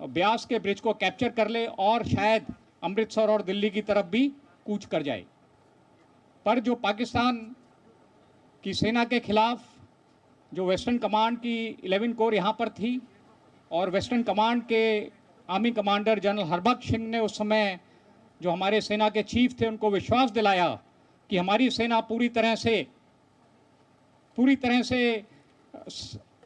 ब्यास के ब्रिज को कैप्चर कर ले और शायद अमृतसर और दिल्ली की तरफ़ भी कूच कर जाए। पर जो पाकिस्तान की सेना के खिलाफ जो वेस्टर्न कमांड की 11 कोर यहाँ पर थी और वेस्टर्न कमांड के army commander general Harbakhsh Singh ने उस समय जो हमारे सेना के चीफ थे उनको विश्वास दिलाया कि हमारी सेना पूरी तरह से पूरी तरह से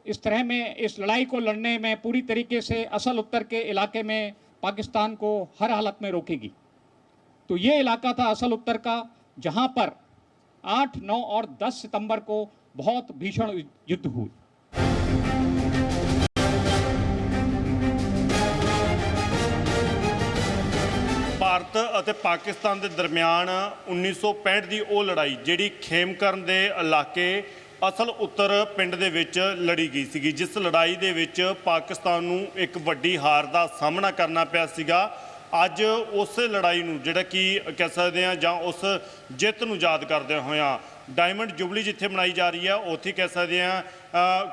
इस तरह में इस लड़ाई को लड़ने में पूरी तरीके से असल उत्तर के इलाके में पाकिस्तान को हर हालत में रोकेगी। तो ये इलाका था असल उत्तर का जहाँ पर 8, 9 और 10 सितंबर को बहुत भीषण युद्ध हुई ਭਾਰਤ ਅਤੇ ਪਾਕਿਸਤਾਨ ਦੇ ਦਰਮਿਆਨ 1965 ਦੀ ਉਹ ਲੜਾਈ ਜਿਹੜੀ ਖੇਮਕਰਨ ਦੇ ਇਲਾਕੇ ਅਸਲ ਉੱਤਰ ਪਿੰਡ ਦੇ ਵਿੱਚ ਲੜੀ ਗਈ ਸੀਗੀ ਜਿਸ ਲੜਾਈ ਦੇ ਵਿੱਚ ਪਾਕਿਸਤਾਨ ਨੂੰ ਇੱਕ ਵੱਡੀ ਹਾਰ ਦਾ ਸਾਹਮਣਾ ਕਰਨਾ ਪਿਆ ਸੀਗਾ ਅੱਜ ਉਸੇ ਲੜਾਈ ਨੂੰ ਜਿਹੜਾ ਕਿ ਕਹਿ ਸਕਦੇ ਆ ਜਾਂ ਉਸ ਜਿੱਤ ਨੂੰ ਯਾਦ ਕਰਦੇ ਹੋਇਆਂ ਡਾਇਮੰਡ ਜੁਬਲੀ ਜਿੱਥੇ ਮਨਾਈ ਜਾ ਰਹੀ ਹੈ, ਉੱਥੇ ਕਹਿ ਸਕਦੇ ਆ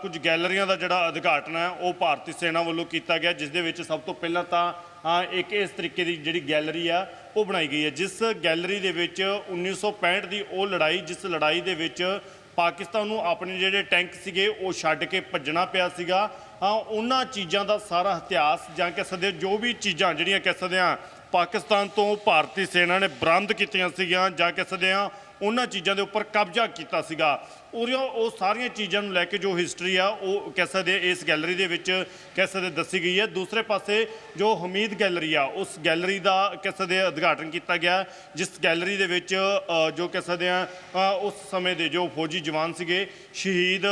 ਕੁਝ ਗੈਲਰੀਆਂ ਦਾ ਜਿਹੜਾ ਉਦਘਾਟਨ ਹੈ, ਉਹ ਭਾਰਤੀ ਸੈਨਾ ਵੱਲੋਂ ਕੀਤਾ ਗਿਆ, ਜਿਸ ਦੇ ਵਿੱਚ ਸਭ ਤੋਂ ਪਹਿਲਾਂ ਤਾਂ ਇੱਕ ਇਸ ਤਰੀਕੇ ਦੀ ਜਿਹੜੀ ਗੈਲਰੀ ਆ, ਉਹ ਬਣਾਈ ਗਈ ਹੈ। ਜਿਸ ਗੈਲਰੀ ਦੇ ਵਿੱਚ 1965 ਦੀ ਉਹ ਲੜਾਈ, ਜਿਸ ਲੜਾਈ ਦੇ ਵਿੱਚ ਪਾਕਿਸਤਾਨ ਨੂੰ ਆਪਣੇ ਜਿਹੜੇ ਟੈਂਕ ਸੀਗੇ, ਉਹ ਛੱਡ ਕੇ ਭੱਜਣਾ ਪਿਆ ਸੀਗਾ। ਉਹਨਾਂ ਚੀਜ਼ਾਂ ਦਾ ਸਾਰਾ ਇਤਿਹਾਸ ਜਾਂ ਕਹਿ ਸਕਦੇ ਹਾਂ ਜੋ ਵੀ ਚੀਜ਼ਾਂ ਜਿਹੜੀਆਂ ਕਹਿ ਸਕਦੇ ਆ ਪਾਕਿਸਤਾਨ ਤੋਂ ਭਾਰਤੀ ਸੈਨਾ ਨੇ ਬਰਾਮਦ ਕੀਤੀਆਂ ਸੀਗੀਆਂ ਜਾਂ ਕਹਿ ਸਕਦੇ ਆ ਉਹਨਾਂ ਚੀਜ਼ਾਂ ਦੇ ਉੱਪਰ ਕਬਜ਼ਾ ਕੀਤਾ ਸੀਗਾ। ਔਰ ਉਹ ਸਾਰੀਆਂ ਚੀਜ਼ਾਂ ਨੂੰ ਲੈ ਕੇ ਜੋ ਹਿਸਟਰੀ ਆ, ਉਹ ਕਹਿ ਸਕਦੇ ਇਸ ਗੈਲਰੀ ਦੇ ਵਿੱਚ ਕਹਿ ਸਕਦੇ ਦੱਸੀ ਗਈ ਹੈ। ਦੂਸਰੇ ਪਾਸੇ ਜੋ ਹਮੀਦ ਗੈਲਰੀ ਆ, ਉਸ ਗੈਲਰੀ ਦਾ ਕਹਿ ਸਕਦੇ ਉਦਘਾਟਨ ਕੀਤਾ ਗਿਆ। ਜਿਸ ਗੈਲਰੀ ਦੇ ਵਿੱਚ ਜੋ ਕਹਿ ਸਕਦੇ ਆ ਉਸ ਸਮੇਂ ਦੇ ਜੋ ਫੌਜੀ ਜਵਾਨ ਸੀਗੇ, ਸ਼ਹੀਦ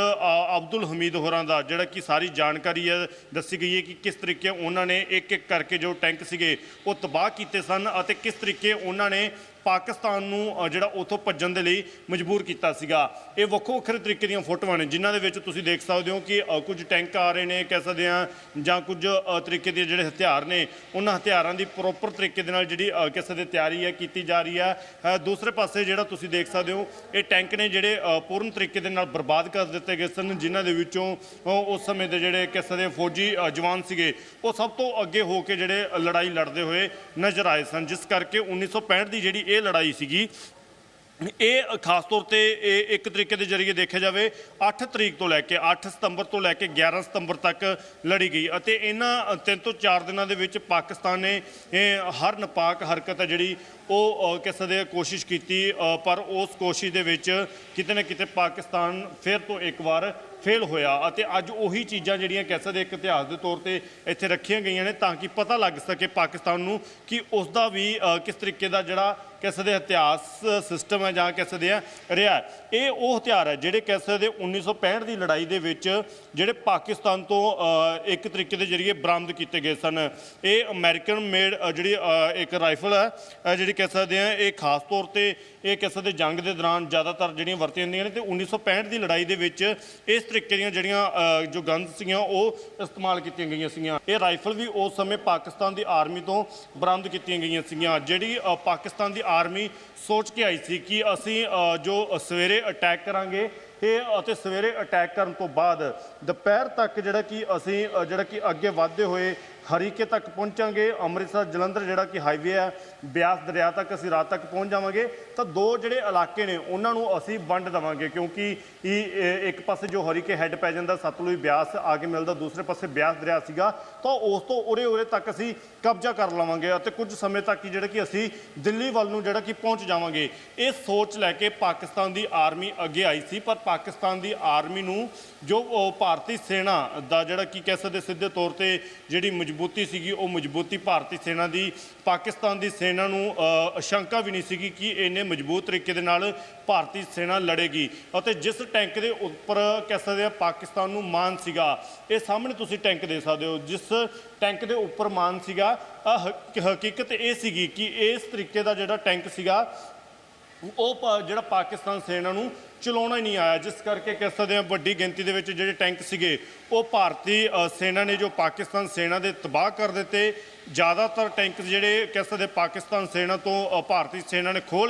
ਅਬਦੁਲ ਹਮੀਦ ਹੋਰਾਂ ਦਾ, ਜਿਹੜਾ ਕਿ ਸਾਰੀ ਜਾਣਕਾਰੀ ਹੈ, ਦੱਸੀ ਗਈ ਹੈ ਕਿ ਕਿਸ ਤਰੀਕੇ ਉਹਨਾਂ ਨੇ ਇੱਕ ਇੱਕ ਕਰਕੇ ਜੋ ਟੈਂਕ ਸੀਗੇ, ਉਹ ਤਬਾਹ ਕੀਤੇ ਸਨ ਅਤੇ ਕਿਸ ਤਰੀਕੇ ਉਹਨਾਂ ਨੇ ਪਾਕਿਸਤਾਨ ਨੂੰ ਜਿਹੜਾ ਉਥੋਂ ਭੱਜਣ ਦੇ ਲਈ ਮਜਬੂਰ ਕੀਤਾ ਸੀਗਾ। ਇਹ ਵੱਖੋ ਵੱਖਰੇ ਤਰੀਕੇ ਦੀਆਂ ਫੋਟੋਆਂ ਨੇ ਜਿਨ੍ਹਾਂ ਦੇ ਵਿੱਚ ਤੁਸੀਂ ਦੇਖ ਸਕਦੇ ਹੋ ਕਿ ਕੁਝ ਟੈਂਕ ਆ ਰਹੇ ਨੇ ਕਹਿ ਸਕਦੇ ਆ ਜਾਂ ਕੁਝ ਤਰੀਕੇ ਦੇ ਜਿਹੜੇ ਹਥਿਆਰ ਨੇ ਉਹਨਾਂ ਹਥਿਆਰਾਂ ਦੀ ਪ੍ਰੋਪਰ ਤਰੀਕੇ ਦੇ ਨਾਲ ਜਿਹੜੀ ਅ, ਕਹਿ ਸਕਦੇ ਤਿਆਰੀ ਹੈ ਕੀਤੀ ਜਾ ਰਹੀ ਹੈ। ਦੂਸਰੇ ਪਾਸੇ ਜਿਹੜਾ ਤੁਸੀਂ ਦੇਖ ਸਕਦੇ ਹੋ ਇਹ ਟੈਂਕ ਨੇ ਜਿਹੜੇ ਪੂਰਨ ਤਰੀਕੇ ਦੇ ਨਾਲ ਬਰਬਾਦ ਕਰ ਦਿੱਤੇ ਗਏ ਸਨ ਜਿਨ੍ਹਾਂ ਦੇ ਵਿੱਚੋਂ ਉਸ ਸਮੇਂ ਦੇ ਜਿਹੜੇ ਕਹਿ ਸਕਦੇ ਫੌਜੀ ਜਵਾਨ ਸੀਗੇ ਉਹ ਸਭ ਤੋਂ ਅੱਗੇ ਹੋ ਕੇ ਜਿਹੜੇ ਲੜਾਈ ਲੜਦੇ ਹੋਏ ਨਜ਼ਰ ਆਏ ਸਨ ਜਿਸ ਕਰਕੇ 1965 ਦੀ ਜਿਹੜੀ ਇਹ ਲੜਾਈ ਸੀਗੀ। ਇਹ ਖਾਸ ਤੌਰ ਤੇ ਇਹ ਇੱਕ ਤਰੀਕੇ ਦੇ ਜ਼ਰੀਏ ਦੇਖਿਆ ਜਾਵੇ 8 ਤਰੀਕ ਤੋਂ ਲੈ ਕੇ 8 ਸਤੰਬਰ ਤੋਂ ਲੈ ਕੇ 11 ਸਤੰਬਰ ਤੱਕ ਲੜੀ ਗਈ ਅਤੇ ਇਹਨਾਂ ਤਿੰਨ ਤੋਂ ਚਾਰ ਦਿਨਾਂ ਦੇ ਵਿੱਚ ਪਾਕਿਸਤਾਨ ਨੇ ਹਰ ਨਪਾਕ ਹਰਕਤ ਹੈ ਜਿਹੜੀ ਉਹ ਅ, ਕਹਿ ਸਕਦੇ ਕੋਸ਼ਿਸ਼ ਕੀਤੀ ਪਰ ਉਸ ਕੋਸ਼ਿਸ਼ ਦੇ ਵਿੱਚ ਕਿਤੇ ਨਾ ਕਿਤੇ ਪਾਕਿਸਤਾਨ ਫਿਰ ਤੋਂ ਇੱਕ ਵਾਰ ਫੇਲ ਹੋਇਆ ਅਤੇ ਅੱਜ ਉਹੀ ਚੀਜ਼ਾਂ ਜਿਹੜੀਆਂ ਕਹਿ ਸਕਦੇ ਇੱਕ ਇਤਿਹਾਸ ਦੇ ਤੌਰ ਤੇ ਇੱਥੇ ਰੱਖੀਆਂ ਗਈਆਂ ਨੇ ਤਾਂ ਕਿ ਪਤਾ ਲੱਗ ਸਕੇ ਪਾਕਿਸਤਾਨ ਨੂੰ ਕਿ ਉਸ ਦਾ ਵੀ ਕਿਸ ਤਰੀਕੇ ਦਾ ਜਿਹੜਾ ਕਹਿ ਸਕਦੇ ਇਤਿਹਾਸ ਸਿਸਟਮ ਹੈ ਜਾਂ ਕਹਿ ਸਕਦੇ ਆ ਰਿਹਾ ਇਹ ਉਹ ਹਥਿਆਰ ਹੈ ਜਿਹੜੇ ਕਹਿ ਸਕਦੇ 1965 ਦੀ ਲੜਾਈ ਦੇ ਵਿੱਚ ਜਿਹੜੇ ਪਾਕਿਸਤਾਨ ਤੋਂ ਇੱਕ ਤਰੀਕੇ ਦੇ ਜਰੀਏ ਬਰਾਮਦ ਕੀਤੇ ਗਏ ਸਨ। ਇਹ ਅਮਰੀਕਨ ਮੇਡ ਜਿਹੜੀ ਇੱਕ ਰਾਈਫਲ ਹੈ ਜਿਹੜੀ ਕਹਿ ਸਕਦੇ ਆ ਇਹ ਖਾਸ ਤੌਰ ਤੇ ਇਹ ਕਹਿ ਸਕਦੇ ਜੰਗ ਦੇ ਦੌਰਾਨ ਜ਼ਿਆਦਾਤਰ ਜਿਹੜੀਆਂ ਵਰਤੀਆਂ ਜਾਂਦੀਆਂ ਨੇ ਤੇ 1965 ਦੀ ਲੜਾਈ ਦੇ ਵਿੱਚ ਇਸ ਤਰੀਕੇ ਦੀਆਂ ਜਿਹੜੀਆਂ ਜੋ ਗਨਸ ਸੀਗੀਆਂ, ਉਹ ਇਸਤੇਮਾਲ ਕੀਤੀਆਂ ਗਈਆਂ ਸੀਗੀਆਂ। ਇਹ ਰਾਈਫਲ ਵੀ ਉਸ ਸਮੇਂ ਪਾਕਿਸਤਾਨ ਦੀ ਆਰਮੀ ਤੋਂ ਬਰਾਮਦ ਕੀਤੀਆਂ ਗਈਆਂ ਸੀਗੀਆਂ, ਜਿਹੜੀ ਪਾਕਿਸਤਾਨ ਦੀ ਆਰਮੀ ਸੋਚ ਕੇ ਆਈ ਸੀ ਕਿ ਅਸੀਂ ਜੋ ਸਵੇਰੇ ਅਟੈਕ ਕਰਾਂਗੇ ਇਹ ਅਤੇ ਸਵੇਰੇ ਅਟੈਕ ਕਰਨ ਤੋਂ ਬਾਅਦ ਦੁਪਹਿਰ ਤੱਕ ਜਿਹੜਾ ਕਿ ਅਸੀਂ ਜਿਹੜਾ ਕਿ ਅੱਗੇ ਵਧਦੇ ਹੋਏ ਹਰੀਕੇ ਤੱਕ ਪਹੁੰਚਾਂਗੇ, ਅੰਮ੍ਰਿਤਸਰ, ਜਲੰਧਰ ਜਿਹੜਾ ਕਿ ਹਾਈਵੇ ਹੈ, ਬਿਆਸ ਦਰਿਆ ਤੱਕ ਅਸੀਂ ਰਾਤ ਤੱਕ ਪਹੁੰਚ ਜਾਵਾਂਗੇ। ਤਾਂ ਦੋ ਜਿਹੜੇ ਇਲਾਕੇ ਨੇ, ਉਹਨਾਂ ਨੂੰ ਅਸੀਂ ਵੰਡ ਦੇਵਾਂਗੇ, ਕਿਉਂਕਿ ਇਹ ਇੱਕ ਪਾਸੇ ਜੋ ਹਰੀਕੇ ਹੈੱਡ ਪੈ ਜਾਂਦਾ, ਸਤਲੁਜ ਬਿਆਸ ਆ ਕੇ ਮਿਲਦਾ, ਦੂਸਰੇ ਪਾਸੇ ਬਿਆਸ ਦਰਿਆ ਸੀਗਾ, ਤਾਂ ਉਸ ਤੋਂ ਉਰੇ ਉਰੇ ਤੱਕ ਅਸੀਂ ਕਬਜ਼ਾ ਕਰ ਲਵਾਂਗੇ ਅਤੇ ਕੁਝ ਸਮੇਂ ਤੱਕ ਜਿਹੜਾ ਕਿ ਅਸੀਂ ਦਿੱਲੀ ਵੱਲ ਨੂੰ ਜਿਹੜਾ ਕਿ ਪਹੁੰਚ ਜਾਵਾਂਗੇ। ਇਹ ਸੋਚ ਲੈ ਕੇ ਪਾਕਿਸਤਾਨ ਦੀ ਆਰਮੀ ਅੱਗੇ ਆਈ ਸੀ, ਪਰ ਪਾਕਿਸਤਾਨ ਦੀ ਆਰਮੀ ਨੂੰ ਜੋ ਭਾਰਤੀ ਸੈਨਾ ਦਾ ਜਿਹੜਾ ਕੀ ਕਹਿ ਸਕਦੇ ਸਿੱਧੇ ਤੌਰ ਤੇ ਜਿਹੜੀ ਮਜ਼ਬੂਤੀ ਸੀਗੀ ਉਹ ਮਜ਼ਬੂਤੀ ਭਾਰਤੀ ਸੈਨਾ ਦੀ ਪਾਕਿਸਤਾਨ ਦੀ ਸੈਨਾ ਨੂੰ ਅ, ਸ਼ੰਕਾ ਵੀ ਨਹੀਂ ਸੀਗੀ ਕਿ ਇਹਨੇ ਮਜ਼ਬੂਤ ਤਰੀਕੇ ਦੇ ਨਾਲ ਭਾਰਤੀ ਸੈਨਾ ਲੜੇਗੀ। ਅਤੇ ਜਿਸ ਟੈਂਕ ਦੇ ਉੱਪਰ ਕਹਿ ਸਕਦੇ ਆ ਪਾਕਿਸਤਾਨ ਨੂੰ ਮਾਨ ਸੀਗਾ ਇਹ ਸਾਹਮਣੇ ਤੁਸੀਂ ਟੈਂਕ ਦੇ ਸਕਦੇ ਹੋ। ਜਿਸ ਟੈਂਕ ਦੇ ਉੱਪਰ ਮਾਨ ਸੀਗਾ ਹਕੀਕਤ ਇਹ ਸੀਗੀ ਕਿ ਇਸ ਤਰੀਕੇ ਦਾ ਜਿਹੜਾ ਟੈਂਕ ਸੀਗਾ ਉਹ ਜਿਹੜਾ ਪਾਕਿਸਤਾਨ ਸੈਨਾ ਨੂੰ ਚਲਾਉਣਾ ਹੀ ਨਹੀਂ ਆਇਆ, ਜਿਸ ਕਰਕੇ ਕਹਿ ਸਕਦੇ ਹਾਂ ਵੱਡੀ ਗਿਣਤੀ ਦੇ ਵਿੱਚ ਜਿਹੜੇ ਟੈਂਕ ਸੀਗੇ, ਉਹ ਭਾਰਤੀ ਸੈਨਾ ਨੇ ਜੋ ਪਾਕਿਸਤਾਨ ਸੈਨਾ ਦੇ ਤਬਾਹ ਕਰ ਦਿੱਤੇ। ਜ਼ਿਆਦਾਤਰ ਟੈਂਕ ਜਿਹੜੇ ਕਹਿ ਸਕਦੇ ਪਾਕਿਸਤਾਨ ਸੈਨਾ ਤੋਂ ਭਾਰਤੀ ਸੈਨਾ ਨੇ ਖੋਹ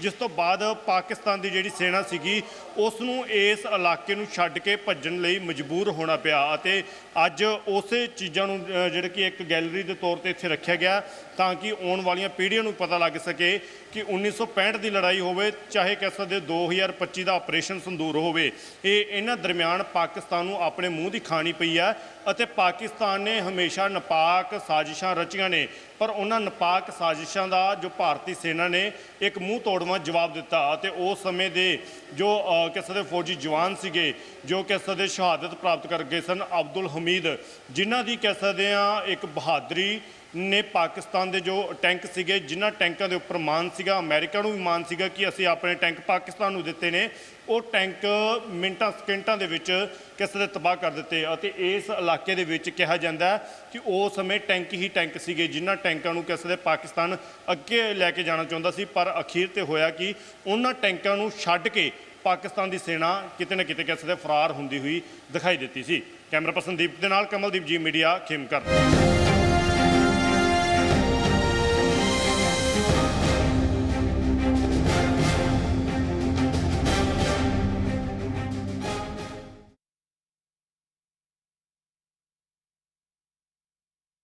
ਜਿਸ ਤੋਂ ਬਾਅਦ ਪਾਕਿਸਤਾਨ ਦੀ ਜਿਹੜੀ ਸੈਨਾ ਸੀਗੀ ਉਸ ਨੂੰ ਇਸ ਇਲਾਕੇ ਨੂੰ ਛੱਡ ਕੇ ਭੱਜਣ ਲਈ ਮਜਬੂਰ ਹੋਣਾ ਪਿਆ ਅਤੇ ਅੱਜ ਉਸੇ ਚੀਜ਼ਾਂ ਨੂੰ ਜਿਹੜਾ ਕਿ ਇੱਕ ਗੈਲਰੀ ਦੇ ਤੌਰ ਤੇ ਇੱਥੇ ਰੱਖਿਆ ਗਿਆ, ਤਾਂ ਕਿ ਆਉਣ ਵਾਲੀਆਂ ਪੀੜ੍ਹੀਆਂ ਨੂੰ ਪਤਾ ਲੱਗ ਸਕੇ ਕਿ 1965 ਦੀ ਲੜਾਈ ਹੋਵੇ, ਚਾਹੇ ਕਹਿ ਸਕਦੇ 2025 ਦਾ ਆਪਰੇਸ਼ਨ ਸੰਦੂਰ ਹੋਵੇ ਇਹ ਇਹਨਾਂ ਦਰਮਿਆਨ ਪਾਕਿਸਤਾਨ ਨੂੰ ਆਪਣੇ ਮੂੰਹ ਦੀ ਖਾਣੀ ਪਈ ਹੈ ਅਤੇ ਪਾਕਿਸਤਾਨ ਨੇ ਹਮੇਸ਼ਾ ਨਪਾਕ ਸਾਜ਼ਿਸ਼ਾਂ ਰਚੀਆਂ ਨੇ ਪਰ ਉਹਨਾਂ ਨਪਾਕ ਸਾਜ਼ਿਸ਼ਾਂ ਦਾ ਜੋ ਭਾਰਤੀ ਸੈਨਾ ਨੇ ਇੱਕ ਮੂੰਹ ਤੋੜਵਾਂ ਜਵਾਬ ਦਿੱਤਾ ਅਤੇ ਉਸ ਸਮੇਂ ਦੇ ਜੋ ਅ, ਕਹਿ ਸਕਦੇ ਫੌਜੀ ਜਵਾਨ ਸੀਗੇ ਜੋ ਕਹਿ ਸਕਦੇ ਸ਼ਹਾਦਤ ਪ੍ਰਾਪਤ ਕਰ ਗਏ ਸਨ ਅਬਦੁਲ ਹਮੀਦ ਜਿਨ੍ਹਾਂ ਦੀ ਕਹਿ ਸਕਦੇ ਆ ਇੱਕ ਬਹਾਦਰੀ ਨੇ ਪਾਕਿਸਤਾਨ ਦੇ ਜੋ ਟੈਂਕ ਸੀਗੇ, ਜਿਨ੍ਹਾਂ ਟੈਂਕਾਂ ਦੇ ਉੱਪਰ ਮਾਨ ਸੀਗਾ, ਅਮਰੀਕਾ ਨੂੰ ਵੀ ਮਾਨ ਸੀਗਾ ਕਿ ਅਸੀਂ ਆਪਣੇ ਟੈਂਕ ਪਾਕਿਸਤਾਨ ਨੂੰ ਦਿੱਤੇ ਨੇ। ਉਹ ਟੈਂਕ ਮਿੰਟਾਂ, ਸਕਿੰਟਾਂ ਦੇ ਵਿੱਚ ਕਿਸੇ ਦੇ ਤਬਾਹ ਕਰ ਦਿੱਤੇ ਅਤੇ ਇਸ ਇਲਾਕੇ ਦੇ ਵਿੱਚ ਕਿਹਾ ਜਾਂਦਾ ਕਿ ਉਸ ਸਮੇਂ ਟੈਂਕ ਹੀ ਟੈਂਕ ਸੀਗੇ, ਜਿਨ੍ਹਾਂ ਟੈਂਕਾਂ ਨੂੰ ਕਿਸੇ ਦੇ ਪਾਕਿਸਤਾਨ ਅੱਗੇ ਲੈ ਕੇ ਜਾਣਾ ਚਾਹੁੰਦਾ ਸੀ। ਪਰ ਅਖੀਰ ਤੇ ਹੋਇਆ ਕਿ ਉਹਨਾਂ ਟੈਂਕਾਂ ਨੂੰ ਛੱਡ ਕੇ ਪਾਕਿਸਤਾਨ ਦੀ ਸੈਨਾ ਕਿਤੇ ਨਾ ਕਿਤੇ ਕਿਸੇ ਦੇ ਫਰਾਰ ਹੁੰਦੀ ਹੋਈ ਦਿਖਾਈ ਦਿੱਤੀ ਸੀ। ਕੈਮਰਾ ਪਰਸਨ ਦੀਪ ਦੇ ਨਾਲ ਕਮਲਦੀਪ ਜੀ, ਮੀਡੀਆ ਖੇਮਕਰ